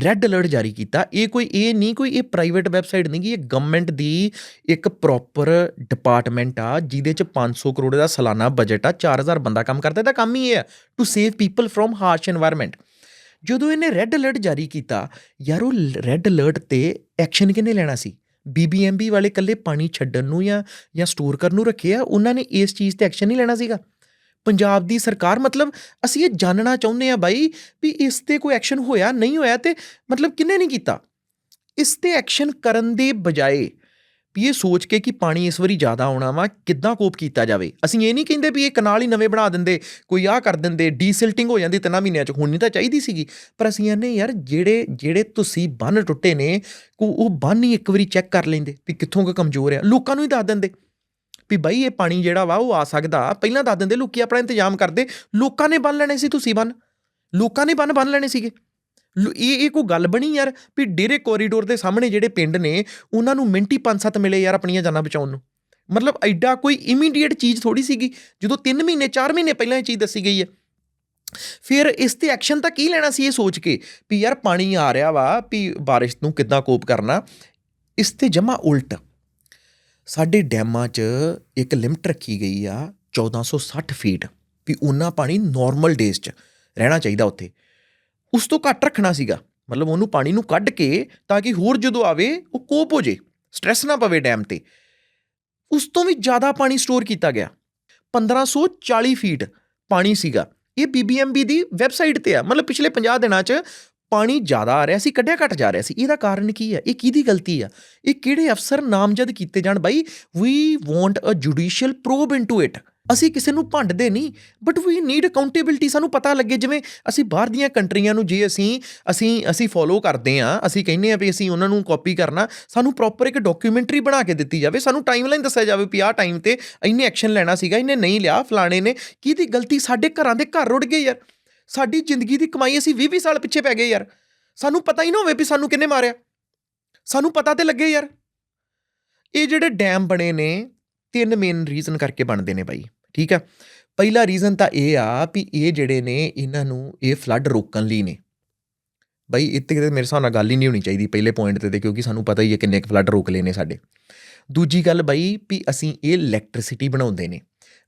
ਰੈੱਡ ਅਲਰਟ ਜਾਰੀ ਕੀਤਾ। ਇਹ ਕੋਈ, ਇਹ ਨਹੀਂ ਕੋਈ, ਇਹ ਪ੍ਰਾਈਵੇਟ ਵੈਬਸਾਈਟ ਨਹੀਂ ਕਿ ਇਹ ਗਵਰਨਮੈਂਟ ਦੀ ਇੱਕ ਪ੍ਰੋਪਰ ਡਿਪਾਰਟਮੈਂਟ ਆ, ਜਿਹਦੇ ਚ 500 ਕਰੋੜ ਦਾ ਸਾਲਾਨਾ ਬਜਟ ਆ 4000 ਬੰਦਾ ਕੰਮ ਕਰਦਾ ਤਾਂ ਕੰਮ ਹੀ ਇਹ ਆ to save people from harsh environment ਜਦੋਂ ਇਹਨੇ ਰੈੱਡ ਅਲਰਟ ਜਾਰੀ ਕੀਤਾ, ਯਾਰ ਉਹ ਰੈੱਡ ਅਲਰਟ ਤੇ ਐਕਸ਼ਨ ਕਿਨੇ ਲੈਣਾ ਸੀ? ਬੀਬੀਐਮਬੀ ਵਾਲੇ ਕੱਲੇ ਪਾਣੀ ਛੱਡਣ ਨੂੰ ਜਾਂ ਜਾਂ ਸਟੋਰ ਕਰਨ ਨੂੰ ਰੱਖੇ ਆ, ਉਹਨਾਂ ਨੇ ਇਸ ਚੀਜ਼ ਤੇ ਐਕਸ਼ਨ ਨਹੀਂ ਲੈਣਾ ਸੀਗਾ। ਪੰਜਾਬ ਦੀ ਸਰਕਾਰ ਮਤਲਬ ਅਸੀਂ ਇਹ ਜਾਣਨਾ ਚਾਹੁੰਦੇ ਆ ਬਾਈ ਵੀ ਇਸ ਤੇ ਕੋਈ ਐਕਸ਼ਨ ਹੋਇਆ, ਨਹੀਂ ਹੋਇਆ ਤੇ ਮਤਲਬ ਕਿੰਨੇ ਨਹੀਂ ਕੀਤਾ? ਇਸ ਤੇ ਐਕਸ਼ਨ ਕਰਨ ਦੇ ਬਜਾਏ ਵੀ ਇਹ ਸੋਚ ਕੇ ਕਿ ਪਾਣੀ ਇਸ ਵਾਰੀ ਜ਼ਿਆਦਾ ਆਉਣਾ ਵਾ, ਕਿੱਦਾਂ ਕੋਪ ਕੀਤਾ ਜਾਵੇ? ਅਸੀਂ ਇਹ ਨਹੀਂ ਕਹਿੰਦੇ ਵੀ ਇਹ ਕਨਾਲ ਹੀ ਨਵੇਂ ਬਣਾ ਦਿੰਦੇ, ਕੋਈ ਆਹ ਕਰ ਦਿੰਦੇ ਡੀਸਿਲਟਿੰਗ ਹੋ ਜਾਂਦੀ ਤਿੰਨਾਂ ਮਹੀਨਿਆਂ ਚ, ਹੋਣੀ ਤਾਂ ਚਾਹੀਦੀ ਸੀਗੀ। ਪਰ ਅਸੀਂ ਇਹਨੇ ਯਾਰ ਜਿਹੜੇ ਜਿਹੜੇ ਤੁਸੀਂ ਬੰਨ ਟੁੱਟੇ ਨੇ, ਕੋ ਉਹ ਬੰਨ ਹੀ ਇੱਕ ਵਾਰੀ ਚੈੱਕ ਕਰ ਲੈਂਦੇ ਵੀ ਕਿੱਥੋਂ ਕੁ ਕਮਜ਼ੋਰ ਆ। ਲੋਕਾਂ ਨੂੰ ਹੀ ਦੱਸ ਦਿੰਦੇ ਵੀ ਬਾਈ ਇਹ ਪਾਣੀ ਜਿਹੜਾ ਵਾ, ਉਹ ਆ ਸਕਦਾ। ਪਹਿਲਾਂ ਦੱਸ ਦਿੰਦੇ, ਲੋਕੀ ਆਪਣਾ ਇੰਤਜ਼ਾਮ ਕਰਦੇ, ਲੋਕਾਂ ਨੇ ਬੰਨ ਲੈਣੇ ਸੀ ਤੁਸੀਂ ਬੰਨ। ਲੋਕਾਂ ਨੇ ਬੰਨ ਬੰਨ ਲੈਣੇ ਸੀਗੇ। ਇਹ ਇਹ ਕੋਈ ਗੱਲ ਬਣੀ ਯਾਰ ਵੀ ਡੇਰੇ ਕੋਰੀਡੋਰ ਦੇ ਸਾਹਮਣੇ ਜਿਹੜੇ ਪਿੰਡ ਨੇ, ਉਹਨਾਂ ਨੂੰ ਮਿੰਟੀ 5-7 ਮਿਲੇ ਯਾਰ ਆਪਣੀਆਂ ਜਾਨਾਂ ਬਚਾਉਣ ਨੂੰ। ਮਤਲਬ ਐਡਾ ਕੋਈ ਇਮੀਡੀਏਟ ਚੀਜ਼ ਥੋੜੀ ਸੀਗੀ, ਜਦੋਂ 3 ਮਹੀਨੇ 4 ਮਹੀਨੇ ਪਹਿਲਾਂ ਇਹ ਚੀਜ਼ ਦੱਸੀ ਗਈ ਹੈ। ਫਿਰ ਇਸ ਤੇ ਐਕਸ਼ਨ ਤਾਂ ਕੀ ਲੈਣਾ ਸੀ ਇਹ ਸੋਚ ਕੇ? ਵੀ ਯਾਰ ਪਾਣੀ ਆ ਰਿਹਾ ਵਾ ਵੀ ਬਾਰਿਸ਼ ਨੂੰ ਕਿੱਦਾਂ ਕੋਪ ਕਰਨਾ? ਇਸ ਤੇ ਜਮਾ ਉਲਟ। ਸਾਡੇ ਡੈਮਾਂ 'ਚ ਇੱਕ ਲਿਮਟ ਰੱਖੀ ਗਈ ਆ 1460 ਫੀਟ ਵੀ ਉਹਨਾਂ ਪਾਣੀ ਨਾਰਮਲ ਡੇਜ਼ 'ਚ ਰਹਿਣਾ ਚਾਹੀਦਾ ਉੱਥੇ। ਉਸ ਤੋਂ ਘੱਟ ਰੱਖਣਾ ਸੀਗਾ। ਮਤਲਬ ਉਹਨੂੰ ਪਾਣੀ ਨੂੰ ਕੱਢ ਕੇ ਤਾਂ ਕਿ ਹੋਰ ਜਦੋਂ ਆਵੇ, ਉਹ ਕੋਪ ਹੋ ਜੇ। ਸਟ੍ਰੈਸ ਨਾ ਪਵੇ ਡੈਮ ਤੇ। ਉਸ ਤੋਂ ਵੀ ਜ਼ਿਆਦਾ ਪਾਣੀ ਸਟੋਰ ਕੀਤਾ ਗਿਆ। 1540 ਫੀਟ ਪਾਣੀ ਸੀਗਾ। ਇਹ ਬੀਬੀਐਮਬੀ ਦੀ ਵੈਬਸਾਈਟ ਤੇ ਆ। ਮਤਲਬ ਪਿਛਲੇ 50 ਦਿਨਾਂ 'ਚ ਪਾਣੀ ਜ਼ਿਆਦਾ ਆ ਰਿਹਾ ਸੀ, ਕੱਢਿਆ ਘਟ ਜਾ ਰਿਹਾ ਸੀ। ਇਹਦਾ ਕਾਰਨ ਕੀ ਹੈ ਇਹ ਕਿਹਦੀ ਗਲਤੀ ਆ? ਇਹ ਕਿਹੜੇ ਅਫਸਰ ਨਾਮਜ਼ਦ ਕੀਤੇ ਜਾਣ? ਬਾਈ we want a judicial probe into it ਅਸੀਂ ਕਿਸੇ ਨੂੰ ਭੰਡਦੇ ਨਹੀਂ ਬਟ ਵੀ ਨੀਡ ਅਕਾਊਂਟੇਬਿਲਟੀ ਸਾਨੂੰ ਪਤਾ ਲੱਗੇ ਜਿਵੇਂ ਅਸੀਂ ਬਾਹਰ ਦੀਆਂ ਕੰਟਰੀਆਂ ਨੂੰ ਜੇ ਅਸੀਂ ਅਸੀਂ ਅਸੀਂ ਫੋਲੋ ਕਰਦੇ ਆ ਅਸੀਂ ਕਹਿੰਦੇ ਆ ਵੀ ਅਸੀਂ ਉਹਨਾਂ ਨੂੰ ਕਾਪੀ ਕਰਨਾ, ਸਾਨੂੰ ਪ੍ਰੋਪਰ ਇੱਕ ਡਾਕੂਮੈਂਟਰੀ ਬਣਾ ਕੇ ਦਿੱਤੀ ਜਾਵੇ, ਸਾਨੂੰ ਟਾਈਮਲਾਈਨ ਦੱਸਿਆ ਜਾਵੇ ਵੀ ਆਹ ਟਾਈਮ ਤੇ ਇੰਨੇ ਐਕਸ਼ਨ ਲੈਣਾ ਸੀਗਾ ਇਹਨੇ ਨਹੀਂ ਲਿਆ, ਫਲਾਣੇ ਨੇ, ਕਿਹਦੀ ਗਲਤੀ ਸਾਡੇ ਘਰਾਂ ਦੇ ਘਰ ਰੁੜ ਗਏ ਯਾਰ। ਸਾਡੀ ਜ਼ਿੰਦਗੀ ਦੀ ਕਮਾਈ ਅਸੀਂ 20 20 ਸਾਲ ਪਿੱਛੇ ਪੈ ਗਏ ਯਾਰ। ਸਾਨੂੰ ਪਤਾ ਹੀ ਨਾ ਹੋਵੇ ਵੀ ਸਾਨੂੰ ਕਿੰਨੇ ਮਾਰਿਆ। ਸਾਨੂੰ ਪਤਾ ਤੇ ਲੱਗੇ ਯਾਰ। ਇਹ ਜਿਹੜੇ ਡੈਮ ਬਣੇ ਨੇ ਤਿੰਨ ਮੇਨ ਰੀਜ਼ਨ ਕਰਕੇ ਬਣਦੇ ਨੇ ਬਾਈ, ਠੀਕ ਆ ਪਹਿਲਾ ਰੀਜ਼ਨ ਤਾਂ ਇਹ ਆ ਵੀ ਇਹ ਜਿਹੜੇ ਨੇ, ਇਹਨਾਂ ਨੂੰ ਇਹ ਫਲੱਡ ਰੋਕਣ ਲਈ ਨੇ। ਬਾਈ, ਇੱਥੇ ਕਿਤੇ ਮੇਰੇ ਹਿਸਾਬ ਨਾਲ ਗੱਲ ਹੀ ਨਹੀਂ ਹੋਣੀ ਚਾਹੀਦੀ ਪਹਿਲੇ ਪੁਆਇੰਟ ਤੇ ਤੇ, ਕਿਉਂਕਿ ਸਾਨੂੰ ਪਤਾ ਹੀ ਹੈ ਕਿੰਨੇ ਕੁ ਫਲੱਡ ਰੋਕ ਲਏ ਨੇ ਸਾਡੇ। ਦੂਜੀ ਗੱਲ ਬਾਈ ਵੀ ਅਸੀਂ ਇਹ ਇਲੈਕਟ੍ਰਿਸਿਟੀ ਬਣਾਉਂਦੇ ਨੇ।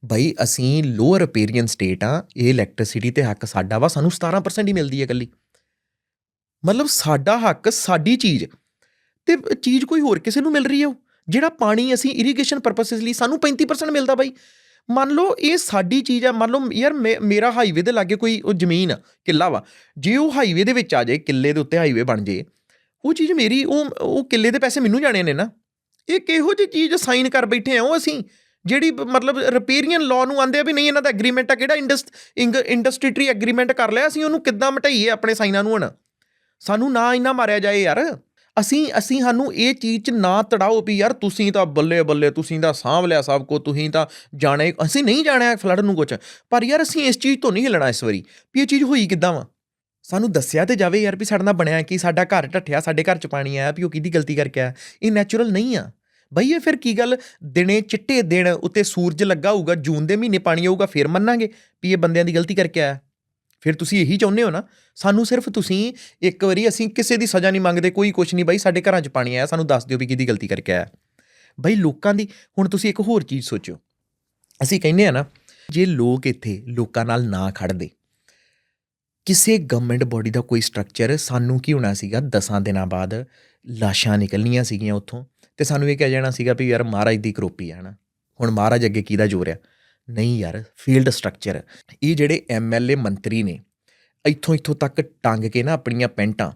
ਬਾਈ, ਅਸੀਂ ਲੋਅਰ ਅਪੀਰੀਅਨ ਸਟੇਟ ਆ, ਇਹ ਇਲੈਕਟ੍ਰਿਸਿਟੀ ਤੇ ਹੱਕ ਸਾਡਾ ਵਾ, ਸਾਨੂੰ 17% ਹੀ ਮਿਲਦੀ ਹੈ ਇਕੱਲੀ। ਮਤਲਬ ਸਾਡਾ ਹੱਕ, ਸਾਡੀ ਚੀਜ਼। ਤੇ ਚੀਜ਼ ਕੋਈ ਹੋਰ ਕਿਸੇ ਨੂੰ ਮਿਲ ਰਹੀ ਹੈ ਉਹ? ਜਿਹੜਾ ਪਾਣੀ ਅਸੀਂ ਇਰੀਗੇਸ਼ਨ ਪਰਪਸਿਸ ਲਈ ਸਾਨੂੰ 35% ਮਿਲਦਾ ਬਾਈ। ਮੰਨ ਲਓ ਇਹ ਸਾਡੀ ਚੀਜ਼ ਆ, ਮੰਨ ਲਓ ਯਾਰ ਮੇ- ਮੇਰਾ ਹਾਈਵੇ ਦੇ ਲਾਗੇ ਕੋਈ ਉਹ ਜ਼ਮੀਨ ਆ, ਕਿੱਲਾ ਵਾ, ਜੇ ਉਹ ਹਾਈਵੇ ਦੇ ਵਿੱਚ ਆ ਜਾਏ, ਕਿੱਲੇ ਦੇ ਉੱਤੇ ਹਾਈਵੇ ਬਣ ਜੇ ਉਹ ਚੀਜ਼ ਮੇਰੀ, ਉਹ ਉਹ ਕਿੱਲੇ ਦੇ ਪੈਸੇ ਮੈਨੂੰ ਜਾਣੇ ਨੇ ਨਾ। ਇਹ ਕਿਹੋ ਜਿਹੀ ਚੀਜ਼ ਸਾਈਨ ਕਰ ਬੈਠੇ ਆ ਉਹ ਅਸੀਂ, ਜਿਹੜੀ ਮਤਲਬ ਰਿਪੇਰੀਅਨ ਲਾਅ ਨੂੰ ਆਂਦੇ ਆ ਵੀ ਨਹੀਂ, ਇਹਨਾਂ ਦਾ ਐਗਰੀਮੈਂਟ ਆ ਕਿਹੜਾ ਇੰਡਸ ਇੰਡਸਟਰੀ ਐਗਰੀਮੈਂਟ ਕਰ ਲਿਆ, ਅਸੀਂ ਉਹਨੂੰ ਕਿੱਦਾਂ ਮਟਾਈਏ ਆਪਣੇ ਸਾਈਨਾਂ ਨੂੰ ਹੁਣ। ਸਾਨੂੰ ਨਾ ਇੰਨਾ ਮਾਰਿਆ ਜਾਏ ਯਾਰ। ਅਸੀਂ ਅਸੀਂ ਸਾਨੂੰ ਇਹ ਚੀਜ਼ 'ਚ ਨਾ ਤੜਾਓ ਵੀ ਯਾਰ ਤੁਸੀਂ ਤਾਂ ਬੱਲੇ ਬੱਲੇ, ਤੁਸੀਂ ਤਾਂ ਸਾਂਭ ਲਿਆ ਸਭ ਕੋ ਤੁਸੀਂ ਤਾਂ ਜਾਣੇ, ਅਸੀਂ ਨਹੀਂ ਜਾਣਿਆ ਫਲੱਡ ਨੂੰ ਕੁਝ ਪਰ ਯਾਰ ਅਸੀਂ ਇਸ ਚੀਜ਼ ਤੋਂ ਨਹੀਂ ਹਿਲਣਾ ਇਸ ਵਾਰੀ, ਵੀ ਇਹ ਚੀਜ਼ ਹੋਈ ਕਿੱਦਾਂ ਵਾ? ਸਾਨੂੰ ਦੱਸਿਆ ਤੇ ਜਾਵੇ ਯਾਰ ਵੀ ਸਾਡੇ ਨਾਲ ਬਣਿਆ ਕਿ, ਸਾਡਾ ਘਰ ਢੱਠਿਆ, ਸਾਡੇ ਘਰ 'ਚ ਪਾਣੀ ਆਇਆ ਵੀ ਉਹ ਕਿਹਦੀ ਗਲਤੀ ਕਰਕੇ ਆਇਆ। ਇਹ ਨੈਚੁਰਲ ਨਹੀਂ ਆ। ਬਈ ਇਹ ਫਿਰ ਕੀ ਗੱਲ? ਦਿਨੇ ਚਿੱਟੇ ਦਿਨ ਉੱਤੇ ਸੂਰਜ ਲੱਗਾ ਹੋਊਗਾ, ਜੂਨ ਦੇ ਮਹੀਨੇ ਪਾਣੀ ਆਊਗਾ, ਫਿਰ ਮੰਨਾਂਗੇ ਵੀ ਇਹ ਬੰਦਿਆਂ ਦੀ ਗਲਤੀ ਕਰਕੇ ਆਇਆ। ਫਿਰ ਤੁਸੀਂ ਇਹੀ ਚਾਹੁੰਦੇ ਹੋ ਨਾ? ਸਾਨੂੰ ਸਿਰਫ ਤੁਸੀਂ ਇੱਕ ਵਾਰੀ ਅਸੀਂ ਕਿਸੇ ਦੀ ਸਜ਼ਾ ਨਹੀਂ ਮੰਗਦੇ, ਕੋਈ ਕੁਛ ਨਹੀਂ ਬਾਈ, ਸਾਡੇ ਘਰਾਂ 'ਚ ਪਾਣੀ ਆਇਆ, ਸਾਨੂੰ ਦੱਸ ਦਿਓ ਵੀ ਕਿਹਦੀ ਗਲਤੀ ਕਰਕੇ ਆਇਆ। ਬਾਈ ਲੋਕਾਂ ਦੀ, ਹੁਣ ਤੁਸੀਂ ਇੱਕ ਹੋਰ ਚੀਜ਼ ਸੋਚੋ ਅਸੀਂ ਕਹਿੰਦੇ ਆ ਨਾ, ਜੇ ਲੋਕ ਇੱਥੇ ਲੋਕਾਂ ਨਾਲ ਨਾ ਖੜਦੇ ਕਿਸੇ ਗਵਰਨਮੈਂਟ ਬੋਡੀ ਦਾ ਕੋਈ ਸਟਰਕਚਰ ਸਾਨੂੰ ਕੀ ਹੋਣਾ ਸੀਗਾ? 10 ਦਿਨਾਂ ਬਾਅਦ ਲਾਸ਼ਾਂ ਨਿਕਲਣੀਆਂ ਸੀਗੀਆਂ ਉੱਥੋਂ ਤੇ ਸਾਨੂੰ ਇਹ ਕਹਿ ਜਾਣਾ ਸੀਗਾ ਵੀ ਯਾਰ ਮਹਾਰਾਜ ਦੀ ਕਰੋਪੀ ਆ, ਹਨਾ? ਹੁਣ ਮਹਾਰਾਜ ਅੱਗੇ ਕਿਹਦਾ ਜ਼ੋਰ ਆ? ਨਹੀਂ ਯਾਰ ਫੀਲਡ ਸਟਰਕਚਰ ਇਹ ਜਿਹੜੇ ਐਮਐਲਏ ਮੰਤਰੀ ਨੇ, ਇੱਥੋਂ ਇੱਥੋਂ ਤੱਕ ਟੰਗ ਕੇ ਨਾ ਆਪਣੀਆਂ ਪੈਂਟਾਂ,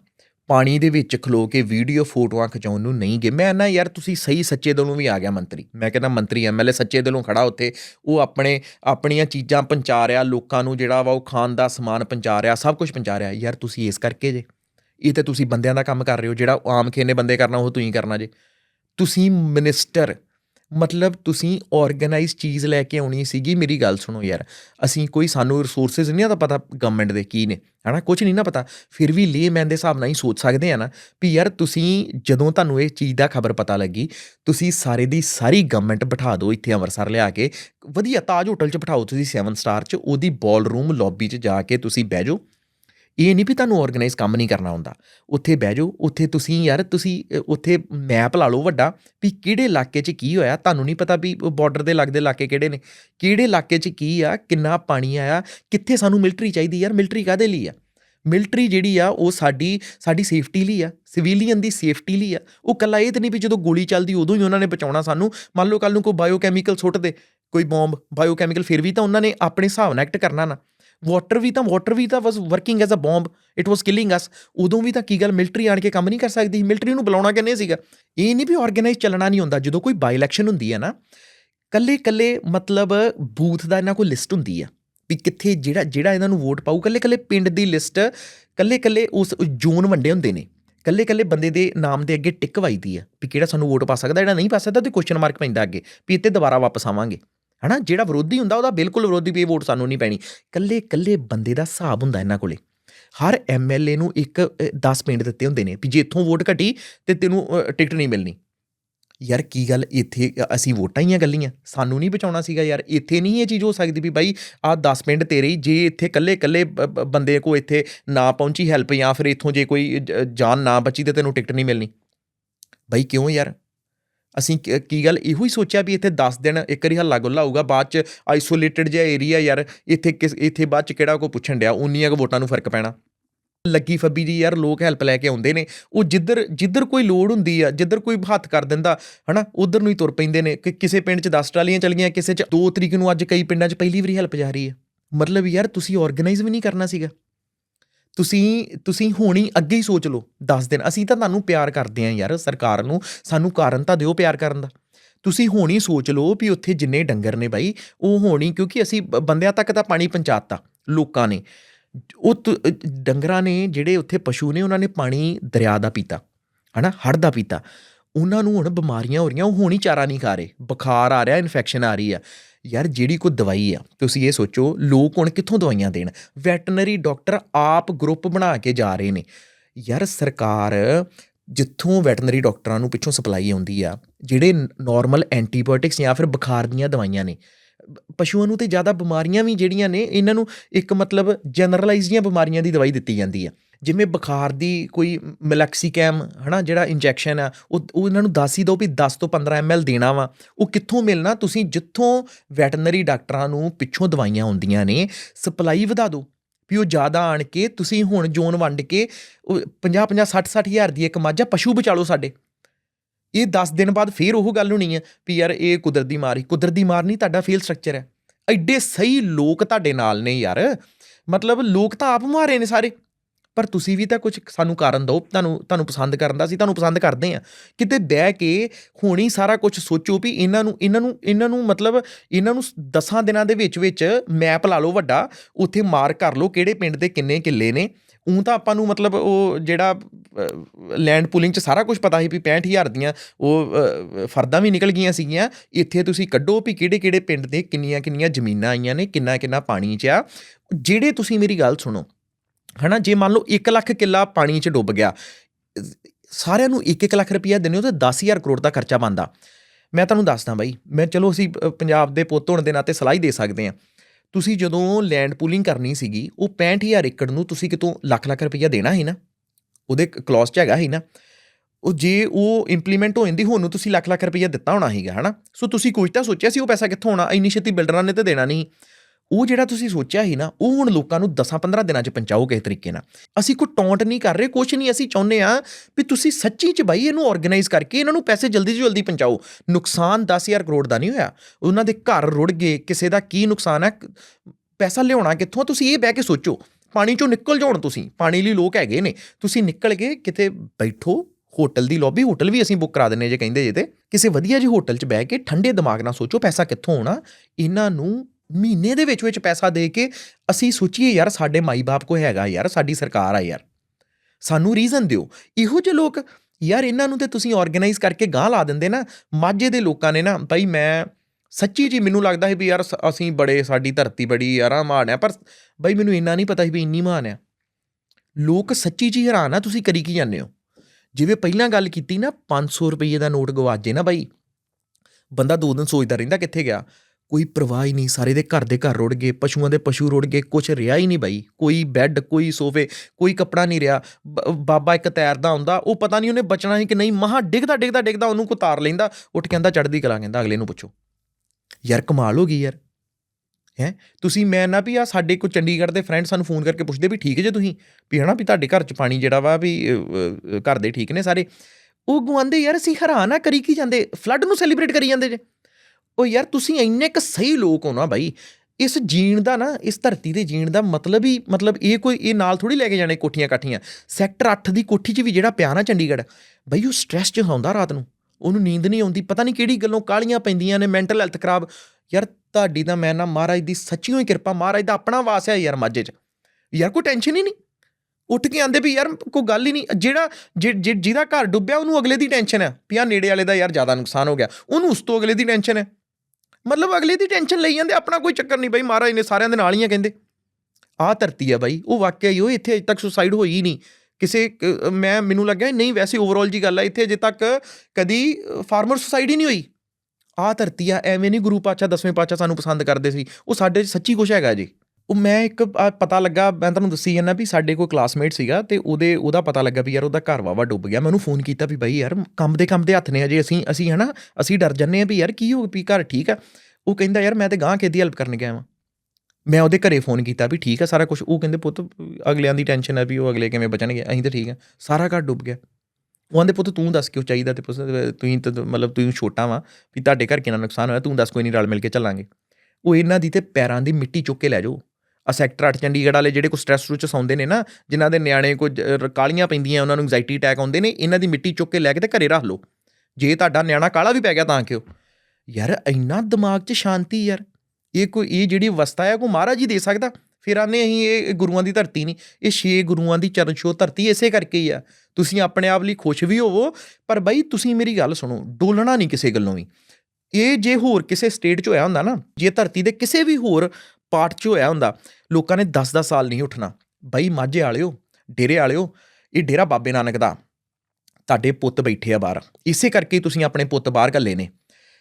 ਪਾਣੀ ਦੇ ਵਿੱਚ ਖਲੋ ਕੇ ਵੀਡੀਓ ਫੋਟੋਆਂ ਖਿਚਾਉਣ ਨੂੰ ਨਹੀਂ ਗਏ। ਮੈਂ ਨਾ ਯਾਰ, ਤੁਸੀਂ ਸਹੀ ਸੱਚੇ ਦਿਲੋਂ ਵੀ ਆ ਗਿਆ ਮੰਤਰੀ। ਮੈਂ ਕਹਿੰਦਾ ਮੰਤਰੀ ਐਮਐਲਏ ਸੱਚੇ ਦਿਲੋਂ ਖੜਾ ਉੱਥੇ, ਉਹ ਆਪਣੇ, ਆਪਣੀਆਂ ਚੀਜ਼ਾਂ ਪਹੁੰਚਾ ਰਿਹਾ, ਲੋਕਾਂ ਨੂੰ ਜਿਹੜਾ ਵਾ ਉਹ ਖਾਣ ਦਾ ਸਮਾਨ ਪਹੁੰਚਾ ਰਿਹਾ, ਸਭ ਕੁਝ ਪਹੁੰਚਾ ਰਿਹਾ। ਯਾਰ, ਤੁਸੀਂ ਇਸ ਕਰਕੇ ਜੇ, ਇਹ ਤੇ ਤੁਸੀਂ ਬੰਦਿਆਂ ਦਾ ਕੰਮ ਕਰ ਰਹੇ ਹੋ, ਜਿਹੜਾ ਆਮ ਖੇਨੇ ਬੰਦੇ ਕਰਨਾ, ਉਹ ਤੁਸੀਂ ਕਰਨਾ ਜੇ। ਤੁਸੀਂ ਮਿਨਿਸਟਰ ਮਤਲਬ ਤੁਸੀਂ ਆਰਗੇਨਾਈਜ਼ ਚੀਜ਼ ਲੈ ਕੇ ਆਉਣੀ ਸੀਗੀ, ਮੇਰੀ ਗੱਲ ਸੁਣੋ ਯਾਰ। ਅਸੀਂ ਕੋਈ ਸਾਨੂੰ ਰਿਸੋਰਸਸ ਨਹੀਂ ਆ ਤਾਂ ਪਤਾ ਗਵਰਨਮੈਂਟ ਦੇ ਕੀ ਨੇ, ਹਨਾ? ਕੁਝ ਨਹੀਂ ਨਾ ਪਤਾ। ਫਿਰ ਵੀ ਲੇਮੈਨ ਦੇ ਹਿਸਾਬ ਨਾਲ ਹੀ ਸੋਚ ਸਕਦੇ ਆ ਨਾ ਵੀ ਯਾਰ ਤੁਸੀਂ ਜਦੋਂ ਤੁਹਾਨੂੰ ਇਹ ਚੀਜ਼ ਦਾ ਖਬਰ ਪਤਾ ਲੱਗੀ, ਤੁਸੀਂ ਸਾਰੇ ਦੀ ਸਾਰੀ ਗਵਰਨਮੈਂਟ ਬਿਠਾ ਦਿਓ ਇੱਥੇ ਅੰਮ੍ਰਿਤਸਰ ਲਿਆ ਕੇ। ਵਧੀਆ, ਤਾਜ ਹੋਟਲ 'ਚ ਬਿਠਾਓ ਤੁਸੀਂ 7 ਸਟਾਰ 'ਚ, ਉਹਦੀ ਬਾਲ ਰੂਮ ਲੌਬੀ 'ਚ ਜਾ ਕੇ ਤੁਸੀਂ ਬਹਿ ਜਾਓ। ਇਹ ਨਹੀਂ ਵੀ ਤੁਹਾਨੂੰ ਆਰਗੇਨਾਈਜ਼ ਕੰਮ ਨਹੀਂ ਕਰਨਾ ਹੁੰਦਾ। ਉੱਥੇ ਬਹਿ ਜਾਓ, ਉੱਥੇ ਤੁਸੀਂ ਯਾਰ ਤੁਸੀਂ ਉੱਥੇ ਮੈਪ ਲਾ ਲਓ ਵੱਡਾ ਵੀ ਕਿਹੜੇ ਇਲਾਕੇ 'ਚ ਕੀ ਹੋਇਆ। ਤੁਹਾਨੂੰ ਨਹੀਂ ਪਤਾ ਵੀ ਬਾਰਡਰ ਦੇ ਲੱਗਦੇ ਇਲਾਕੇ ਕਿਹੜੇ ਨੇ। ਕਿਹੜੇ ਇਲਾਕੇ 'ਚ ਕੀ ਆ, ਕਿੰਨਾ ਪਾਣੀ ਆਇਆ, ਕਿੱਥੇ ਸਾਨੂੰ ਮਿਲਟਰੀ ਚਾਹੀਦੀ ਯਾਰ ਮਿਲਟਰੀ ਕਾਦੇ ਲਈ ਆ? ਮਿਲਟਰੀ ਜਿਹੜੀ ਆ ਉਹ ਸਾਡੀ ਸਾਡੀ ਸੇਫਟੀ ਲਈ ਆ ਸਿਵਿਲੀਅਨ ਦੀ ਸੇਫਟੀ ਲਈ ਆ। ਉਹ ਕੱਲਾ ਇਹ ਤੇ ਨਹੀਂ ਵੀ ਜਦੋਂ ਗੋਲੀ ਚੱਲਦੀ ਉਦੋਂ ਹੀ ਉਹਨਾਂ ਨੇ ਬਚਾਉਣਾ ਸਾਨੂੰ। ਮੰਨ ਲਓ ਕੱਲ ਨੂੰ ਕੋਈ ਬਾਇਓਕੈਮੀਕਲ ਸੁੱਟ ਦੇ ਕੋਈ ਬੰਬ ਬਾਇਓਕੈਮੀਕਲ ਫਿਰ ਵੀ ਤਾਂ ਉਹਨਾਂ ਨੇ ਆਪਣੇ ਹਿਸਾਬ ਨਾਲ ਐਕਟ ਕਰਨਾ ਨਾ। ਵਾਟਰ ਵੀ ਤਾਂ ਵਾਟਰ ਵੀ ਤਾਂ was working as a bomb it was killing us ਉਦੋਂ ਵੀ ਤਾਂ ਕੀ ਗੱਲ ਮਿਲਟਰੀ ਆਣ ਕੇ ਕੰਮ ਨਹੀਂ ਕਰ ਸਕਦੀ। ਮਿਲਟਰੀ ਨੂੰ ਬੁਲਾਉਣਾ ਕਿੰਨੇ ਸੀਗਾ? ਇਹ ਨਹੀਂ ਵੀ ਆਰਗੇਨਾਈਜ਼ ਚੱਲਣਾ ਨਹੀਂ ਹੁੰਦਾ। ਜਦੋਂ ਕੋਈ ਬਾਈ ਇਲੈਕਸ਼ਨ ਹੁੰਦੀ ਹੈ ਨਾ ਕੱਲੇ ਕੱਲੇ ਮਤਲਬ ਬੂਥ ਦਾ ਇਹਨਾਂ ਕੋਲ ਲਿਸਟ ਹੁੰਦੀ ਆ ਵੀ ਕਿੱਥੇ ਜਿਹੜਾ ਜਿਹੜਾ ਇਹਨਾਂ ਨੂੰ ਵੋਟ ਪਾਊ ਕੱਲੇ ਕੱਲੇ ਪਿੰਡ ਦੀ ਲਿਸਟ ਕੱਲੇ ਕੱਲੇ ਉਸ ਜ਼ੋਨ ਵੰਡੇ ਹੁੰਦੇ ਨੇ। ਕੱਲੇ ਕੱਲੇ ਬੰਦੇ ਦੇ ਨਾਮ ਦੇ ਅੱਗੇ ਟਿਕ ਵੱਜਦੀ ਆ ਵੀ ਕਿਹੜਾ ਸਾਨੂੰ ਵੋਟ ਪਾ ਸਕਦਾ, ਜਿਹੜਾ ਨਹੀਂ ਪਾ ਸਕਦਾ, ਤੇ ਕੁਐਸਚਨ ਮਾਰਕ ਪੈਂਦਾ ਅੱਗੇ ਵੀ ਇੱਥੇ ਦੁਬਾਰਾ ਵਾਪਸ ਆਵਾਂਗੇ। ਹਨਾ? ਜਿਹੜਾ ਵਿਰੋਧੀ ਹੁੰਦਾ, ਉਹਦਾ ਬਿਲਕੁਲ ਵਿਰੋਧੀ ਵੀ ਵੋਟ ਸਾਨੂੰ ਨਹੀਂ ਪੈਣੀ। ਕੱਲੇ ਕੱਲੇ ਬੰਦੇ ਦਾ ਹਿਸਾਬ ਹੁੰਦਾ ਇਹਨਾਂ ਕੋਲੇ। ਹਰ ਐਮਐਲਏ ਨੂੰ ਇੱਕ 10 ਪਿੰਡ ਦਿੱਤੇ ਹੁੰਦੇ ਨੇ ਵੀ ਜੇ ਇੱਥੋਂ ਵੋਟ ਘਟੀ ਤੇ ਤੈਨੂੰ ਟਿਕਟ ਨਹੀਂ ਮਿਲਣੀ। ਯਾਰ ਕੀ ਗੱਲ ਇੱਥੇ ਅਸੀਂ ਵੋਟਾਂ ਹੀ ਆ ਗੱਲੀਆਂ ਸਾਨੂੰ ਨਹੀਂ ਬਚਾਉਣਾ ਸੀਗਾ ਯਾਰ। ਇੱਥੇ ਨਹੀਂ ਇਹ ਚੀਜ਼ ਹੋ ਸਕਦੀ ਵੀ ਬਾਈ ਆਹ 10 ਪਿੰਡ ਤੇਰੇ ਹੀ, ਜੇ ਇੱਥੇ ਕੱਲੇ ਕੱਲੇ ਬੰਦੇ ਕੋ ਇੱਥੇ ਨਾ ਪਹੁੰਚੀ ਹੈਲਪ ਜਾਂ ਫਿਰ ਇੱਥੋਂ ਜੇ ਕੋਈ ਜ- ਜਾਨ ਨਾ ਬਚੀ ਤੇ ਤੈਨੂੰ ਟਿਕਟ ਨਹੀਂ ਮਿਲਣੀ। ਬਾਈ ਕਿਉਂ ਯਾਰ? ਅਸੀਂ ਕੀ- ਕੀ ਗੱਲ ਇਹੋ ਹੀ ਸੋਚਿਆ ਵੀ ਇੱਥੇ 10 ਦਿਨ ਇੱਕ ਵਾਰੀ ਹੱਲਾ ਗੁੱਲਾ ਹੋਊਗਾ, ਬਾਅਦ ਚ ਆਈਸੋਲੇਟਡ ਜਿਹਾ ਏਰੀਆ ਯਾਰ, ਇੱਥੇ ਕਿਸ, ਇੱਥੇ ਬਾਅਦ ਚ ਕਿਹੜਾ ਕੋ ਪੁੱਛਣ ਡਿਆ, ਉਨੀਆਂ ਕੁ ਵੋਟਾਂ ਨੂੰ ਫ਼ਰਕ ਪੈਣਾ। ਲੱਗੀ ਫੱਬੀ ਜੀ ਯਾਰ ਲੋਕ ਹੈਲਪ ਲੈ ਕੇ ਆਉਂਦੇ ਨੇ, ਉਹ ਜਿੱਧਰ ਜਿੱਧਰ ਕੋਈ ਲੋੜ ਹੁੰਦੀ ਆ, ਜਿੱਧਰ ਕੋਈ ਹੱਥ ਕਰ ਦਿੰਦਾ, ਹਨਾ, ਉਧਰ ਨੂੰ ਹੀ ਤੁਰ ਪੈਂਦੇ ਨੇ, ਕਿ ਕਿਸੇ ਪਿੰਡ 'ਚ 10 ਟਰਾਲੀਆਂ ਚੱਲ ਗਈਆਂ ਕਿਸੇ 'ਚ 2 ਤਰੀਕ ਨੂੰ ਅੱਜ ਕਈ ਪਿੰਡਾਂ 'ਚ ਪਹਿਲੀ ਵਾਰੀ ਹੈਲਪ ਜਾ ਰਹੀ ਹੈ। ਮਤਲਬ ਯਾਰ ਤੁਸੀਂ ਆਰਗੇਨਾਈਜ਼ ਵੀ ਨਹੀਂ ਕਰਨਾ ਸੀਗਾ। ਤੁਸੀਂ ਤੁਸੀਂ ਹੋਣੀ ਅੱਗੇ ਹੀ ਸੋਚ ਲਓ 10 ਦਿਨ। ਅਸੀਂ ਤਾਂ ਤੁਹਾਨੂੰ ਪਿਆਰ ਕਰਦੇ ਆਂ ਯਾਰ, ਸਰਕਾਰ ਨੂੰ। ਸਾਨੂੰ ਕਾਰਨ ਤਾਂ ਦਿਓ ਪਿਆਰ ਕਰਨ ਦਾ। ਤੁਸੀਂ ਹੋਣੀ ਸੋਚ ਲਓ ਵੀ ਉੱਥੇ ਜਿੰਨੇ ਡੰਗਰ ਨੇ ਬਾਈ, ਉਹ ਹੋਣੀ ਕਿਉਂਕਿ ਅਸੀਂ ਬ- ਬੰਦਿਆਂ ਤੱਕ ਤਾਂ ਪਾਣੀ ਪਹੁੰਚਾਤਾ, ਲੋਕਾਂ ਨੇ। ਉਹ ਤ- ਡੰਗਰਾਂ ਨੇ ਜਿਹੜੇ ਉੱਥੇ ਪਸ਼ੂ ਨੇ, ਉਹਨਾਂ ਨੇ ਪਾਣੀ ਦਰਿਆ ਦਾ ਪੀਤਾ, ਹਨਾ, ਹੜ੍ਹ ਦਾ ਪੀਤਾ। ਉਹਨਾਂ ਨੂੰ ਹੁਣ ਬਿਮਾਰੀਆਂ ਹੋ ਰਹੀਆਂ, ਉਹ ਹੋਣੀ ਚਾਰਾ ਨਹੀਂ ਖਾ ਰਹੇ। ਬੁਖਾਰ ਆ ਰਿਹਾ, ਇਨਫੈਕਸ਼ਨ ਆ ਰਹੀ ਆ। ਯਾਰ ਜਿਹੜੀ ਕੋਈ ਦਵਾਈ ਆ, ਤੁਸੀਂ ਇਹ ਸੋਚੋ, ਲੋਕ ਹੁਣ ਕਿੱਥੋਂ ਦਵਾਈਆਂ ਦੇਣ? ਵੈਟਰਨਰੀ ਡਾਕਟਰ ਆਪ ਗਰੁੱਪ ਬਣਾ ਕੇ ਜਾ ਰਹੇ ਨੇ। ਯਾਰ ਸਰਕਾਰ ਜਿੱਥੋਂ ਵੈਟਰਨਰੀ ਡਾਕਟਰਾਂ ਨੂੰ ਪਿੱਛੋਂ ਸਪਲਾਈ ਆਉਂਦੀ ਆ, ਜਿਹੜੇ ਨਾਰਮਲ ਐਂਟੀਬਾਇਓਟਿਕਸ ਜਾਂ ਫਿਰ ਬੁਖਾਰ ਦੀਆਂ ਦਵਾਈਆਂ ਨੇ, ਪਸ਼ੂਆਂ ਨੂੰ ਤੇ ਜ਼ਿਆਦਾ ਬਿਮਾਰੀਆਂ ਵੀ ਜਿਹੜੀਆਂ ਨੇ, ਇਹਨਾਂ ਨੂੰ ਇੱਕ ਮਤਲਬ ਜਨਰਲਾਈਜ਼ ਦੀਆਂ ਬਿਮਾਰੀਆਂ ਦੀ ਦਵਾਈ ਦਿੱਤੀ ਜਾਂਦੀ ਆ। ਜਿਵੇਂ ਬੁਖਾਰ ਦੀ ਕੋਈ ਮੈਲੈਕਸੀਕੈਮ, ਹਨਾ, ਜਿਹੜਾ ਇੰਜੈਕਸ਼ਨ ਆ, ਉਹ ਉਹ ਇਹਨਾਂ ਨੂੰ ਦੱਸ ਹੀ ਦਿਓ ਵੀ 10 ਤੋਂ 15 ml ਦੇਣਾ ਵਾ। ਉਹ ਕਿੱਥੋਂ ਮਿਲਣਾ? ਤੁਸੀਂ ਜਿੱਥੋਂ ਵੈਟਰਨਰੀ ਡਾਕਟਰਾਂ ਨੂੰ ਪਿੱਛੋਂ ਦਵਾਈਆਂ ਹੁੰਦੀਆਂ ਨੇ, ਸਪਲਾਈ ਵਧਾ ਦਿਓ। ਵੀ ਉਹ ਜ਼ਿਆਦਾ ਆਣ ਕੇ, ਤੁਸੀਂ ਹੁਣ ਜ਼ੋਨ ਵੰਡ ਕੇ 50 50 60 60 ਹਜ਼ਾਰ ਦੀ ਇੱਕ ਮਾਝਾ ਪਸ਼ੂ ਬਚਾ ਲਓ ਸਾਡੇ। ਇਹ 10 ਦਿਨ ਬਾਅਦ ਫੇਰ ਉਹ ਗੱਲ ਹੋਣੀ ਹੈ ਵੀ ਯਾਰ ਇਹ ਕੁਦਰਤੀ ਮਾਰ ਹੀ, ਕੁਦਰਤੀ ਮਾਰ ਨਹੀਂ, ਤੁਹਾਡਾ ਫੇਲ ਸਟਰਕਚਰ ਹੈ। ਐਡੇ ਸਹੀ ਲੋਕ ਤੁਹਾਡੇ ਨਾਲ ਨੇ ਯਾਰ। ਮਤਲਬ ਲੋਕ ਤਾਂ ਆਪ ਮਾਰੇ ਨੇ ਸਾਰੇ। ਪਰ ਤੁਸੀਂ ਵੀ ਤਾਂ ਕੁਝ ਸਾਨੂੰ ਕਾਰਨ ਦਿਓ, ਤੁਹਾਨੂੰ ਤੁਹਾਨੂੰ ਪਸੰਦ ਕਰਨ ਦਾ ਸੀ ਤੁਹਾਨੂੰ ਪਸੰਦ ਕਰਦੇ ਆ ਕਿਤੇ ਬਹਿ ਕੇ ਹੁਣੀ ਸਾਰਾ ਕੁਝ ਸੋਚੋ ਵੀ ਇਹਨਾਂ ਨੂੰ ਇਹਨਾਂ ਨੂੰ ਇਹਨਾਂ ਨੂੰ ਮਤਲਬ ਇਹਨਾਂ ਨੂੰ 10 ਦਿਨਾਂ ਦੇ ਵਿੱਚ ਵਿੱਚ ਮੈਪ ਲਾ ਲਓ ਵੱਡਾ, ਉੱਥੇ ਮਾਰਕ ਕਰ ਲਓ ਕਿਹੜੇ ਪਿੰਡ ਦੇ ਕਿੰਨੇ ਕਿੱਲੇ ਨੇ। ਉਂ ਤਾਂ ਆਪਾਂ ਨੂੰ ਮਤਲਬ ਉਹ ਜਿਹੜਾ ਲੈਂਡ ਪੂਲਿੰਗ ਚ ਸਾਰਾ ਕੁਝ ਪਤਾ ਸੀ ਵੀ 65000 ਦੀਆਂ ਉਹ ਫਰਦਾਂ ਵੀ ਨਿਕਲ ਗਈਆਂ ਸੀਗੀਆਂ। ਇੱਥੇ ਤੁਸੀਂ ਕੱਢੋ ਵੀ ਕਿਹੜੇ ਕਿਹੜੇ ਪਿੰਡ ਦੇ ਕਿੰਨੀਆਂ ਕਿੰਨੀਆਂ ਜ਼ਮੀਨਾਂ ਆਈਆਂ ਨੇ, ਕਿੰਨਾ ਕਿੰਨਾ ਪਾਣੀ 'ਚ ਆ। ਜਿਹੜੇ ਤੁਸੀਂ ਮੇਰੀ ਗੱਲ ਸੁਣੋ ਹਨਾ, ਜੇ ਮੰਨ ਲਓ 1 ਲੱਖ ਕਿੱਲਾ ਪਾਣੀ 'ਚ ਡੁੱਬ ਗਿਆ, ਸਾਰਿਆਂ ਨੂੰ 1-1 ਲੱਖ ਰੁਪਈਆ ਦਿੰਦੇ ਹੋ ਤਾਂ 10000 ਕਰੋੜ ਦਾ ਖਰਚਾ ਬਣਦਾ। ਮੈਂ ਤੁਹਾਨੂੰ ਦੱਸਦਾ ਬਾਈ, ਮੈਂ ਚਲੋ ਅਸੀਂ ਪੰਜਾਬ ਦੇ ਪੁੱਤ ਹੋਣ ਦੇ ਨਾਤੇ ਸਲਾਹ ਹੀ ਦੇ ਸਕਦੇ ਹਾਂ। ਤੁਸੀਂ ਜਦੋਂ ਲੈਂਡ ਪੂਲਿੰਗ ਕਰਨੀ ਸੀਗੀ, ਉਹ 65000 ਏਕੜ ਨੂੰ ਤੁਸੀਂ ਕਿਤੋਂ ਲੱਖ ਲੱਖ ਰੁਪਈਆ ਦੇਣਾ ਸੀ ਨਾ? ਉਹਦੇ ਕਲੌਸ 'ਚ ਹੈਗਾ ਸੀ ਨਾ? ਉਹ ਜੇ ਉਹ ਇੰਪਲੀਮੈਂਟ ਹੋ ਜਾਂਦੀ, ਹੁਣ ਨੂੰ ਤੁਸੀਂ ਲੱਖ ਲੱਖ ਰੁਪਈਆ ਦਿੱਤਾ ਹੋਣਾ ਸੀਗਾ, ਹਨਾ? ਸੋ ਤੁਸੀਂ ਕੁਝ ਤਾਂ ਸੋਚਿਆ ਸੀ, ਉਹ ਪੈਸਾ ਕਿੱਥੋਂ ਆਉਣਾ? ਇੰਨੀ ਛੇਤੀ ਬਿਲਡਰਾਂ ਨੇ ਤਾਂ ਦੇਣਾ ਨਹੀਂ। ਉਹ ਜਿਹੜਾ ਤੁਸੀਂ ਸੋਚਿਆ ਸੀ ਨਾ, ਉਹ ਹੁਣ ਲੋਕਾਂ ਨੂੰ 10-15 ਦਿਨਾਂ 'ਚ ਪਹੁੰਚਾਓ ਕਿਸੇ ਤਰੀਕੇ ਨਾਲ। ਅਸੀਂ ਕੋਈ ਟੌਂਟ ਨਹੀਂ ਕਰ ਰਹੇ ਕੁਝ ਨਹੀਂ, ਅਸੀਂ ਚਾਹੁੰਦੇ ਆ ਵੀ ਤੁਸੀਂ ਸੱਚੀ 'ਚ ਬਾਈ ਇਹਨੂੰ ਆਰਗੇਨਾਈਜ਼ ਕਰਕੇ ਇਹਨਾਂ ਨੂੰ ਪੈਸੇ ਜਲਦੀ ਤੋਂ ਜਲਦੀ ਪਹੁੰਚਾਓ। ਨੁਕਸਾਨ 10000 ਕਰੋੜ ਦਾ ਨਹੀਂ ਹੋਇਆ। ਉਹਨਾਂ ਦੇ ਘਰ ਰੁੜ ਗਏ, ਕਿਸੇ ਦਾ ਕੀ ਨੁਕਸਾਨ ਹੈ? ਪੈਸਾ ਲਿਆਉਣਾ ਕਿੱਥੋਂ? ਤੁਸੀਂ ਇਹ ਬਹਿ ਕੇ ਸੋਚੋ। ਪਾਣੀ 'ਚੋਂ ਨਿਕਲ ਜਾਣ ਤੁਸੀਂ। ਪਾਣੀ ਲਈ ਲੋਕ ਹੈਗੇ ਨੇ। ਤੁਸੀਂ ਨਿਕਲ ਕੇ ਕਿਤੇ ਬੈਠੋ, ਹੋਟਲ ਦੀ ਲੌਬੀ, ਹੋਟਲ ਵੀ ਅਸੀਂ ਬੁੱਕ ਕਰਾ ਦਿੰਨੇ ਜੇ ਕਹਿੰਦੇ ਜੇ ਤੇ। ਕਿਸੇ ਵਧੀਆ ਜਿਹੇ ਹੋਟਲ 'ਚ ਬਹਿ ਕੇ ਠੰਡੇ ਦਿਮਾਗ ਨਾਲ ਸੋਚੋ ਪੈਸਾ ਕਿੱਥੋਂ ਆਉਣਾ? ਇਹਨਾਂ ਨੂੰ ਮਹੀਨੇ ਦੇ ਵਿੱਚ ਵਿੱਚ ਪੈਸਾ ਦੇ ਕੇ ਅਸੀਂ ਸੋਚੀਏ, ਯਾਰ ਸਾਡੇ ਮਾਈ-ਬਾਪ ਕੋ ਹੈਗਾ ਯਾਰ, ਸਾਡੀ ਸਰਕਾਰ ਆ ਯਾਰ। ਸਾਨੂੰ ਰੀਜ਼ਨ ਦਿਓ। ਇਹੋ ਜਿਹੇ ਲੋਕ, ਯਾਰ ਇਹਨਾਂ ਨੂੰ ਤੇ ਤੁਸੀਂ ਆਰਗੇਨਾਈਜ਼ ਕਰਕੇ ਗਾਂ ਲਾ ਦਿੰਦੇ ਨਾ, ਮਾਝੇ ਦੇ ਲੋਕਾਂ ਨੇ ਨਾ ਭਾਈ ਮੈਂ ਸੱਚੀ ਜੀ ਮੈਨੂੰ ਲੱਗਦਾ ਹੈ ਵੀ ਯਾਰ ਸ- ਅਸੀਂ ਬੜੇ, ਸਾਡੀ ਧਰਤੀ ਬੜੀ ਯਾਰਾਂ ਮਾਣ ਆ, ਪਰ ਬਾਈ ਮੈਨੂੰ ਇੰਨਾ ਨਹੀਂ ਪਤਾ ਸੀ ਵੀ ਇੰਨੀ ਮਾਣ ਆ। ਲੋਕ ਸੱਚੀ ਜੀ ਹੈਰਾਨ ਆ, ਤੁਸੀਂ ਕਰੀ ਕੀ ਜਾਂਦੇ ਹੋ? ਜਿਵੇਂ ਪਹਿਲਾਂ ਗੱਲ ਕੀਤੀ ਨਾ 500 ਰੁਪਏ ਦਾ ਨੋਟ ਗਵਾਜੇ ਨਾ ਬਾਈ। ਬੰਦਾ ਦੋ ਦਿਨ ਸੋਚਦਾ ਰਹਿੰਦਾ ਕਿੱਥੇ ਗਿਆ। ਕੋਈ ਪਰਵਾਹ ਹੀ ਨਹੀਂ, ਸਾਰੇ ਦੇ ਘਰ ਦੇ ਘਰ ਰੁੜ ਗਏ, ਪਸ਼ੂਆਂ ਦੇ ਪਸ਼ੂ ਰੁੜ ਗਏ ਕੁਝ ਰਿਹਾ ਹੀ ਨਹੀਂ ਬਾਈ। ਕੋਈ ਬੈੱਡ, ਕੋਈ ਸੋਫੇ, ਕੋਈ ਕੱਪੜਾ ਨਹੀਂ ਰਿਹਾ। ਬ- ਬਾਬਾ ਇੱਕ ਤੈਰਦਾ ਹੁੰਦਾ, ਉਹ ਪਤਾ ਨਹੀਂ ਉਹਨੇ ਬਚਣਾ ਹੀ ਕਿ ਨਹੀਂ। ਮਹਾ ਡਿੱਗਦਾ ਡਿੱਗਦਾ ਡਿੱਗਦਾ, ਉਹਨੂੰ ਕੋ ਤਾਰ ਲੈਂਦਾ, ਉੱਠ ਕੇ ਕਹਿੰਦਾ ਚੜਦੀ ਕਲਾ ਕਹਿੰਦਾ, ਅਗਲੇ ਨੂੰ ਪੁੱਛੋ। ਯਾਰ ਕਮਾਲ ਹੋ ਗਈ ਯਾਰ। ਹੈ? ਤੁਸੀਂ, ਮੈਂ ਨਾ ਵੀ ਆ ਸਾਡੇ ਕੋ ਚੰਡੀਗੜ੍ਹ ਦੇ ਫਰੈਂਡ ਸਾਨੂੰ ਫੋਨ ਕਰਕੇ ਪੁੱਛਦੇ ਵੀ ਠੀਕ ਜੇ ਤੁਸੀਂ? ਵੀ ਹਨਾ ਵੀ ਤੁਹਾਡੇ ਘਰ ਚ ਪਾਣੀ ਜਿਹੜਾ ਵਾ ਵੀ ਘਰ ਦੇ ਠੀਕ ਨੇ ਸਾਰੇ। ਉਹ ਗਵਾਂਦੇ ਯਾਰ ਅਸੀਂ ਹੈਰਾਨ ਆ ਕਰੀ ਕੀ ਜਾਂਦੇ? ਫਲੱਡ ਨੂੰ ਸੈਲੀਬ੍ਰੇਟ ਕਰੀ ਜਾਂਦੇ ਜੇ। ਉਹ ਯਾਰ ਤੁਸੀਂ ਇੰਨੇ ਕ ਸਹੀ ਲੋਕ ਹੋ ਨਾ ਬਾਈ। ਇਸ ਜੀਣ ਦਾ ਨਾ, ਇਸ ਧਰਤੀ ਦੇ ਜੀਣ ਦਾ ਮਤਲਬ ਹੀ, ਮਤਲਬ ਇਹ ਕੋਈ, ਇਹ ਨਾਲ ਥੋੜੀ ਲੈ ਕੇ ਜਾਣੇ ਕੋਠੀਆਂ ਕਾਠੀਆਂ। ਸੈਕਟਰ 8 ਦੀ ਕੋਠੀ 'ਚ ਵੀ ਜਿਹੜਾ ਪਿਆ ਨਾ ਚੰਡੀਗੜ੍ਹ, ਬਾਈ ਉਹ ਸਟ੍ਰੈਸ 'ਚ ਸੌਂਦਾ ਰਾਤ ਨੂੰ। ਉਹਨੂੰ ਨੀਂਦ ਨਹੀਂ ਆਉਂਦੀ, ਪਤਾ ਨਹੀਂ ਕਿਹੜੀ ਗੱਲੋਂ ਕਾਲੀਆਂ ਪੈਂਦੀਆਂ ਨੇ ਮੈਂਟਲ ਹੈਲਥ ਖਰਾਬ। ਯਾਰ ਤੁਹਾਡੀ ਤਾਂ ਮੈਂ ਨਾ ਮਹਾਰਾਜ ਦੀ ਸੱਚੀਓ ਹੀ ਕਿਰਪਾ, ਮਹਾਰਾਜ ਦਾ ਆਪਣਾ ਵਾਸ ਹੈ ਯਾਰ ਮਾਝੇ 'ਚ। ਯਾਰ ਕੋਈ ਟੈਨਸ਼ਨ ਹੀ ਨਹੀਂ। ਉੱਠ ਕੇ ਆਂਦੇ ਵੀ ਯਾਰ ਕੋਈ ਗੱਲ ਹੀ ਨਹੀਂ। ਜਿਹੜਾ, ਜਿ- ਜਿਹਦਾ ਘਰ ਡੁੱਬਿਆ ਉਹਨੂੰ ਅਗਲੇ ਦੀ ਟੈਨਸ਼ਨ ਹੈ ਵੀ ਆਹ ਨੇੜੇ ਵਾਲੇ ਦਾ ਯਾਰ ਜ਼ਿਆਦਾ ਨੁਕਸਾਨ ਹੋ ਗਿਆ। ਉਹਨੂੰ ਉਸ ਤੋਂ ਅਗਲੇ ਦੀ ਟੈਨਸ਼ਨ ਹੈ ਮਤਲਬ ਅਗਲੇ ਦੀ ਟੈਨਸ਼ਨ ਲਈ ਜਾਂਦੇ, ਆਪਣਾ ਕੋਈ ਚੱਕਰ ਨਹੀਂ ਬਾਈ, ਮਹਾਰਾਜ ਨੇ ਸਾਰਿਆਂ ਦੇ ਨਾਲ ਹੀ ਆ ਕਹਿੰਦੇ। ਆਹ ਧਰਤੀ ਆ ਬਾਈ, ਉਹ ਵਾਕਿਆ ਹੀ, ਉਹ ਇੱਥੇ ਅਜੇ ਤੱਕ ਸੁਸਾਈਡ ਹੋਈ ਹੀ ਨਹੀਂ। ਕਿਸੇ ਮੈਂ, ਮੈਨੂੰ ਲੱਗਿਆ ਨਹੀਂ, ਵੈਸੇ ਓਵਰਆਲ ਜੀ ਗੱਲ ਆ, ਇੱਥੇ ਅਜੇ ਤੱਕ ਕਦੀ ਫਾਰਮਰ ਸੁਸਾਈਡ ਹੀ ਨਹੀਂ ਹੋਈ। ਆਹ ਧਰਤੀ ਆ, ਐਵੇਂ ਨਹੀਂ ਗੁਰੂ ਪਾਤਸ਼ਾਹ ਦਸਵੇਂ ਪਾਤਸ਼ਾਹ ਸਾਨੂੰ ਪਸੰਦ ਕਰਦੇ ਸੀ। ਉਹ ਸਾਡੇ 'ਚ ਸੱਚੀ ਕੁਛ ਹੈਗਾ ਜੀ। ਉਹ ਮੈਂ ਇੱਕ ਪਤਾ ਲੱਗਾ, ਮੈਂ ਤੁਹਾਨੂੰ ਦੱਸੀ ਜਾਂਦਾ ਵੀ ਸਾਡੇ ਕੋਈ ਕਲਾਸਮੇਟ ਸੀਗਾ ਤੇ ਉਹਦੇ, ਉਹਦਾ ਪਤਾ ਲੱਗਾ ਵੀ ਯਾਰ ਉਹਦਾ ਘਰ ਵਾਵਾ ਡੁੱਬ ਗਿਆ। ਮੈਂ ਉਹਨੂੰ ਫੋਨ ਕੀਤਾ ਵੀ ਬਾਈ ਯਾਰ ਕੰਮ ਦੇ ਕੰਮ ਦੇ ਹੱਥ ਨੇ ਅਜੇ, ਅਸੀਂ ਅਸੀਂ ਹਨਾ, ਅਸੀਂ ਡਰ ਜੰਨੇ ਆ ਵੀ ਯਾਰ ਕੀ ਹੋ, ਵੀ ਘਰ ਠੀਕ ਆ। ਉਹ ਕਹਿੰਦਾ ਯਾਰ ਮੈਂ ਤੇ ਗਾਂ ਕਿਹਦੀ ਹੈਲਪ ਕਰਨ ਗਿਆ ਵਾਂ। ਮੈਂ ਉਹਦੇ ਘਰੇ ਫੋਨ ਕੀਤਾ ਵੀ ਠੀਕ ਆ ਸਾਰਾ ਕੁਝ ਉਹ ਕਹਿੰਦੇ ਪੁੱਤ ਅਗਲਿਆਂ ਦੀ ਟੈਨਸ਼ਨ ਹੈ ਵੀ ਉਹ ਅਗਲੇ ਕਿਵੇਂ ਬਚਣਗੇ, ਅਸੀਂ ਤਾਂ ਠੀਕ ਆ। ਸਾਰਾ ਘਰ ਡੁੱਬ ਗਿਆ। ਉਹ ਆਂਦੇ ਪੁੱਤ ਤੂੰ ਦੱਸ ਕਿਉਂ ਚਾਹੀਦਾ ਤੇ ਪੁੱਤ, ਤੁਸੀਂ ਤਾਂ ਮਤਲਬ ਤੂੰ ਛੋਟਾ ਵਾ ਵੀ ਤੁਹਾਡੇ ਘਰ ਕਿੰਨਾ ਨੁਕਸਾਨ ਹੋਇਆ, ਤੂੰ ਦੱਸ ਕੋਈ ਨਹੀਂ ਰਲ ਮਿਲ ਕੇ ਚੱਲਾਂਗੇ। ਉਹ ਇਹਨਾਂ ਦੀ ਤੇ ਪੈਰਾਂ ਦੀ ਮਿੱਟੀ ਚੁੱਕ ਕੇ ਲੈ ਜਾਓ। ਆ ਸੈਕਟਰ 8 ਚੰਡੀਗੜ੍ਹ ਵਾਲੇ ਜਿਹੜੇ ਕੋ ਸਟ੍ਰੈਸ ਰੂਚ ਸੌਂਦੇ ਨੇ ਨਾ, ਜਿਨ੍ਹਾਂ ਦੇ ਨਿਆਣੇ ਕੋ ਕਾਲੀਆਂ ਪੈਂਦੀਆਂ, ਉਹਨਾਂ ਨੂੰ ਐਂਜ਼ਾਈਟੀ ਅਟੈਕ ਆਉਂਦੇ ਨੇ, ਇਹਨਾਂ ਦੀ ਮਿੱਟੀ ਚੁੱਕ ਕੇ ਲੈ ਕੇ ਤੇ ਘਰੇ ਰੱਖ ਲਓ। ਜੇ ਤੁਹਾਡਾ ਨਿਆਣਾ ਕਾਲਾ ਵੀ ਪੈ ਗਿਆ ਤਾਂ ਕਿਉਂ? ਯਾਰ, ਇੰਨਾ ਦਿਮਾਗ 'ਚ ਸ਼ਾਂਤੀ ਯਾਰ। ਇਹ ਕੋਈ, ਇਹ ਜਿਹੜੀ ਅਵਸਥਾ ਹੈ ਕੋ ਮਹਾਰਾਜ ਹੀ ਦੇ ਸਕਦਾ। ਫਿਰ ਆਨੇ ਅਸੀਂ ਇਹ ਗੁਰੂਆਂ ਦੀ ਧਰਤੀ ਨਹੀਂ ਇਹ ਛੇ ਗੁਰੂਆਂ ਦੀ ਚਰਨ ਛੋਹ ਧਰਤੀ ਇਸੇ ਕਰਕੇ ਹੀ ਆ। ਤੁਸੀਂ ਆਪਣੇ ਆਪ ਲਈ ਖੁਸ਼ ਵੀ ਹੋਵੋ, ਪਰ ਬਈ ਤੁਸੀਂ ਮੇਰੀ ਗੱਲ ਸੁਣੋ, ਡੋਲਣਾ ਨਹੀਂ ਕਿਸੇ ਗੱਲੋਂ ਵੀ। ਇਹ ਜੇ ਹੋਰ ਕਿਸੇ ਸਟੇਟ 'ਚ ਹੋਇਆ ਹੁੰਦਾ ਨਾ, ਜੇ ਧਰਤੀ ਦੇ ਕਿਸੇ ਵੀ ਹੋਰ ਪਾਠ 'ਚ ਹੋਇਆ ਹੁੰਦਾ, ਲੋਕਾਂ ਨੇ 10-10 ਸਾਲ ਨਹੀਂ ਉੱਠਣਾ। ਬਈ ਮਾਝੇ ਵਾਲਿਓ, ਡੇਰੇ ਵਾਲਿਓ, ਇਹ ਡੇਰਾ ਬਾਬੇ ਨਾਨਕ ਦਾ। ਤੁਹਾਡੇ ਪੁੱਤ ਬੈਠੇ ਆ ਬਾਹਰ। ਇਸੇ ਕਰਕੇ ਤੁਸੀਂ ਆਪਣੇ ਪੁੱਤ ਬਾਹਰ ਘੱਲੇ ਨੇ।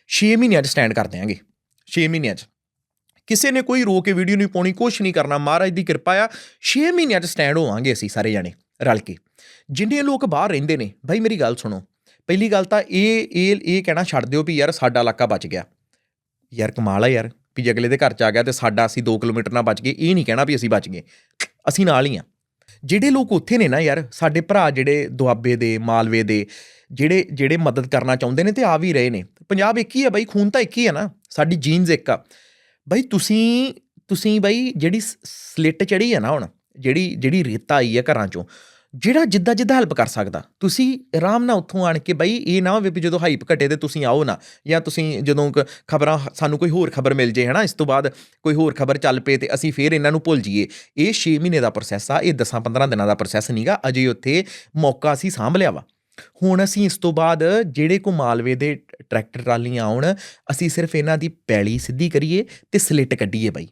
6 ਮਹੀਨਿਆਂ 'ਚ ਸਟੈਂਡ ਕਰ ਦਿਆਂਗੇ। 6 ਮਹੀਨਿਆਂ 'ਚ। ਕਿਸੇ ਨੇ ਕੋਈ ਰੋ ਕੇ ਵੀਡੀਓ ਨਹੀਂ ਪਾਉਣੀ, ਕੁਛ ਨਹੀਂ ਕਰਨਾ, ਮਹਾਰਾਜ ਦੀ ਕਿਰਪਾ ਆ। 6 ਮਹੀਨਿਆਂ 'ਚ ਸਟੈਂਡ ਹੋਵਾਂਗੇ ਅਸੀਂ ਸਾਰੇ ਜਾਣੇ, ਰਲ ਕੇ। ਜਿੰਨੇ ਲੋਕ ਬਾਹਰ ਰਹਿੰਦੇ ਨੇ, ਬਾਈ ਮੇਰੀ ਗੱਲ ਸੁਣੋ। ਪਹਿਲੀ ਗੱਲ ਤਾਂ ਇਹ ਇਹ ਇਹ ਕਹਿਣਾ ਛੱਡ ਦਿਓ ਵੀ ਯਾਰ ਸਾਡਾ ਇਲਾਕਾ ਬਚ ਗਿਆ। ਯਾਰ ਕਮਾਲ ਆ ਯਾਰ। ਵੀ ਅਗਲੇ ਦੇ ਘਰ ਚ ਆ ਗਿਆ ਤੇ ਸਾਡਾ ਅਸੀਂ 2 ਕਿਲੋਮੀਟਰ ਨਾਲ ਬਚ ਗਏ, ਇਹ ਨਹੀਂ ਕਹਿਣਾ ਵੀ ਅਸੀਂ ਬਚ ਗਏ। ਅਸੀਂ ਨਾਲ ਹੀ ਆ। ਜਿਹੜੇ ਲੋਕ ਉੱਥੇ ਨੇ ਨਾ ਯਾਰ, ਸਾਡੇ ਭਰਾ ਜਿਹੜੇ ਦੁਆਬੇ ਦੇ, ਮਾਲਵੇ ਦੇ, ਜਿਹੜੇ ਜਿਹੜੇ ਮਦਦ ਕਰਨਾ ਚਾਹੁੰਦੇ ਨੇ ਤੇ ਆ ਵੀ ਰਹੇ ਨੇ। ਪੰਜਾਬ ਇੱਕ ਹੀ ਆ ਬਾਈ, ਖੂਨ ਤਾਂ ਇੱਕ ਹੀ ਆ ਨਾ। ਸਾਡੀ ਜੀਨਸ ਇੱਕ ਆ। ਬਾਈ ਤੁਸੀਂ ਤੁਸੀਂ ਬਾਈ ਜਿਹੜੀ ਸ- ਸਲਿੱਟ ਚੜੀ ਆ ਨਾ ਹੁਣ, ਜਿਹੜੀ ਜਿਹੜੀ ਰੇਤਾ ਆਈ ਆ ਘਰਾਂ ਚੋਂ ਜਿਹੜਾ ਜਿੱਦਾਂ ਜਿੱਦਾਂ ਹੈਲਪ ਕਰ ਸਕਦਾ। ਤੁਸੀਂ ਆਰਾਮ ਨਾਲ ਉੱਥੋਂ ਆਣ ਕੇ ਬਈ, ਇਹ ਨਾ ਹੋਵੇ ਵੀ ਜਦੋਂ ਹਾਈਪ ਘਟੇ ਤੇ ਤੁਸੀਂ ਆਓ ਨਾ, ਜਾਂ ਤੁਸੀਂ ਜਦੋਂ ਖਬਰਾਂ ਸਾਨੂੰ ਕੋਈ ਹੋਰ ਖਬਰ ਮਿਲ ਜੇ, ਹਨਾ, ਇਸ ਤੋਂ ਬਾਅਦ ਕੋਈ ਹੋਰ ਖਬਰ ਚੱਲ ਪਏ ਤੇ ਅਸੀਂ ਫੇਰ ਇਹਨਾਂ ਨੂੰ ਭੁੱਲ ਜਾਈਏ। ਇਹ 6 ਮਹੀਨੇ ਦਾ ਪ੍ਰੋਸੈਸ ਆ, ਇਹ 10-15 ਦਿਨਾਂ ਦਾ ਪ੍ਰੋਸੈਸ ਨਹੀਂਗਾ ਅਜੇ ਉੱਥੇ ਮੌਕਾ ਅਸੀਂ ਸਾਂਭ ਲਿਆ ਵਾ। ਹੁਣ ਅਸੀਂ ਇਸ ਤੋਂ ਬਾਅਦ ਜਿਹੜੇ ਕੋ ਮਾਲਵੇ ਦੇ ਟਰੈਕਟਰ ਟਰਾਲੀਆਂ ਆਉਣ, ਅਸੀਂ ਸਿਰਫ ਇਹਨਾਂ ਦੀ ਪੈਲੀ ਸਿੱਧੀ ਕਰੀਏ ਤੇ ਸਲਿੱਟ ਕੱਢੀਏ ਬਾਈ।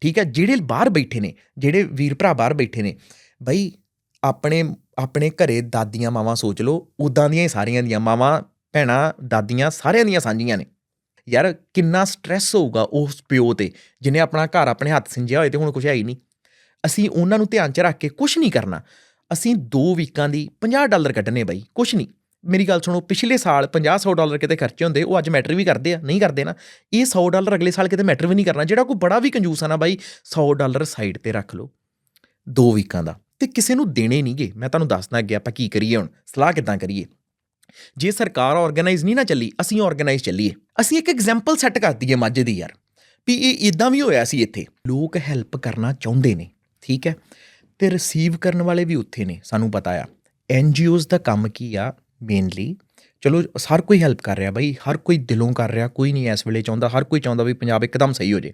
ਠੀਕ ਹੈ, ਜਿਹੜੇ ਬਾਹਰ ਬੈਠੇ ਨੇ, ਜਿਹੜੇ ਵੀਰ ਭਰਾ ਬਾਹਰ ਬੈਠੇ ਨੇ, ਬਾਈ ਆਪਣੇ ਆਪਣੇ ਘਰੇ ਦਾਦੀਆਂ ਮਾਵਾਂ ਸੋਚ ਲਓ ਉਦਾਂ ਦੀਆਂ ਹੀ ਸਾਰੀਆਂ ਦੀਆਂ ਮਾਵਾਂ, ਭੈਣਾਂ, ਦਾਦੀਆਂ ਸਾਰਿਆਂ ਦੀਆਂ ਸਾਂਝੀਆਂ ਨੇ। ਯਾਰ ਕਿੰਨਾ ਸਟ੍ਰੈਸ ਹੋਊਗਾ ਉਸ ਪਿਓ ਤੇ, ਜਿਹਨੇ ਆਪਣਾ ਘਰ ਆਪਣੇ ਹੱਥ ਸਿੰਜਿਆ ਹੋਏ ਤੇ ਹੁਣ ਕੁਝ ਹੈ ਹੀ ਨਹੀਂ। ਅਸੀਂ ਉਹਨਾਂ ਨੂੰ ਧਿਆਨ 'ਚ ਰੱਖ ਕੇ ਕੁਝ ਨਹੀਂ ਕਰਨਾ। ਅਸੀਂ 2 ਵੀਕਾਂ ਦੀ 50 ਡਾਲਰ ਕੱਢਨੇ ਬਾਈ ਕੁਝ ਨਹੀਂ। ਮੇਰੀ ਗੱਲ ਸੁਣੋ, ਪਿਛਲੇ ਸਾਲ 50-100 ਡਾਲਰ ਕਿਤੇ ਖਰਚੇ ਹੁੰਦੇ, ਉਹ ਅੱਜ ਮੈਟਰ ਵੀ ਕਰਦੇ ਆ, ਨਹੀਂ ਕਰਦੇ ਨਾ। ਇਹ 100 ਡਾਲਰ ਅਗਲੇ ਸਾਲ ਕਿਤੇ ਮੈਟਰ ਵੀ ਨਹੀਂ ਕਰਨਾ, ਜਿਹੜਾ ਕੋਈ ਬੜਾ ਵੀ ਕੰਜੂਸ ਆ ਨਾ ਬਾਈ 100 ਡਾਲਰ ਸਾਈਡ ਤੇ ਰੱਖ ਲਓ 2 ਵੀਕਾਂ ਦਾ। ਤੇ ਕਿਸੇ ਨੂੰ ਦੇਣੇ ਨਹੀਂਗੇ। ਮੈਂ ਤੁਹਾਨੂੰ ਦੱਸਣਾ ਅੱਗੇ ਆਪਾਂ ਕੀ ਕਰੀਏ ਹੁਣ, ਸਲਾਹ ਕਿਦਾਂ ਕਰੀਏ। ਜੇ ਸਰਕਾਰ ਆਰਗੇਨਾਈਜ਼ ਨਹੀਂ ਨਾ ਚੱਲੀ, ਅਸੀਂ ਆਰਗੇਨਾਈਜ਼ ਚੱਲੀਏ। ਅਸੀਂ ਇੱਕ ਐਗਜ਼ਾਮਪਲ ਸੈੱਟ ਕਰ ਦਈਏ ਮਾਝੇ ਦੀ ਯਾਰ, ਵੀ ਇਹ ਇਦਾਂ ਵੀ ਹੋਇਆ ਸੀ ਇੱਥੇ। ਲੋਕ ਹੈਲਪ ਕਰਨਾ ਚਾਹੁੰਦੇ ਨੇ, ਠੀਕ ਹੈ? ਤੇ ਰਿਸੀਵ ਕਰਨ ਵਾਲੇ ਵੀ ਉੱਥੇ ਨੇ, ਸਾਨੂੰ ਪਤਾ ਆ। ਐਨਜੀਓਜ਼ ਦਾ ਕੰਮ ਕੀ ਆ ਮੇਨਲੀ ਚਲੋ, ਹਰ ਕੋਈ ਹੈਲਪ ਕਰ ਰਿਹਾ ਬਾਈ, ਹਰ ਕੋਈ ਦਿਲੋਂ ਕਰ ਰਿਹਾ, ਕੋਈ ਨਹੀਂ ਇਸ ਵੇਲੇ ਚਾਹੁੰਦਾ, ਹਰ ਕੋਈ ਚਾਹੁੰਦਾ ਵੀ ਪੰਜਾਬ ਇੱਕਦਮ ਸਹੀ ਹੋ ਜੇ।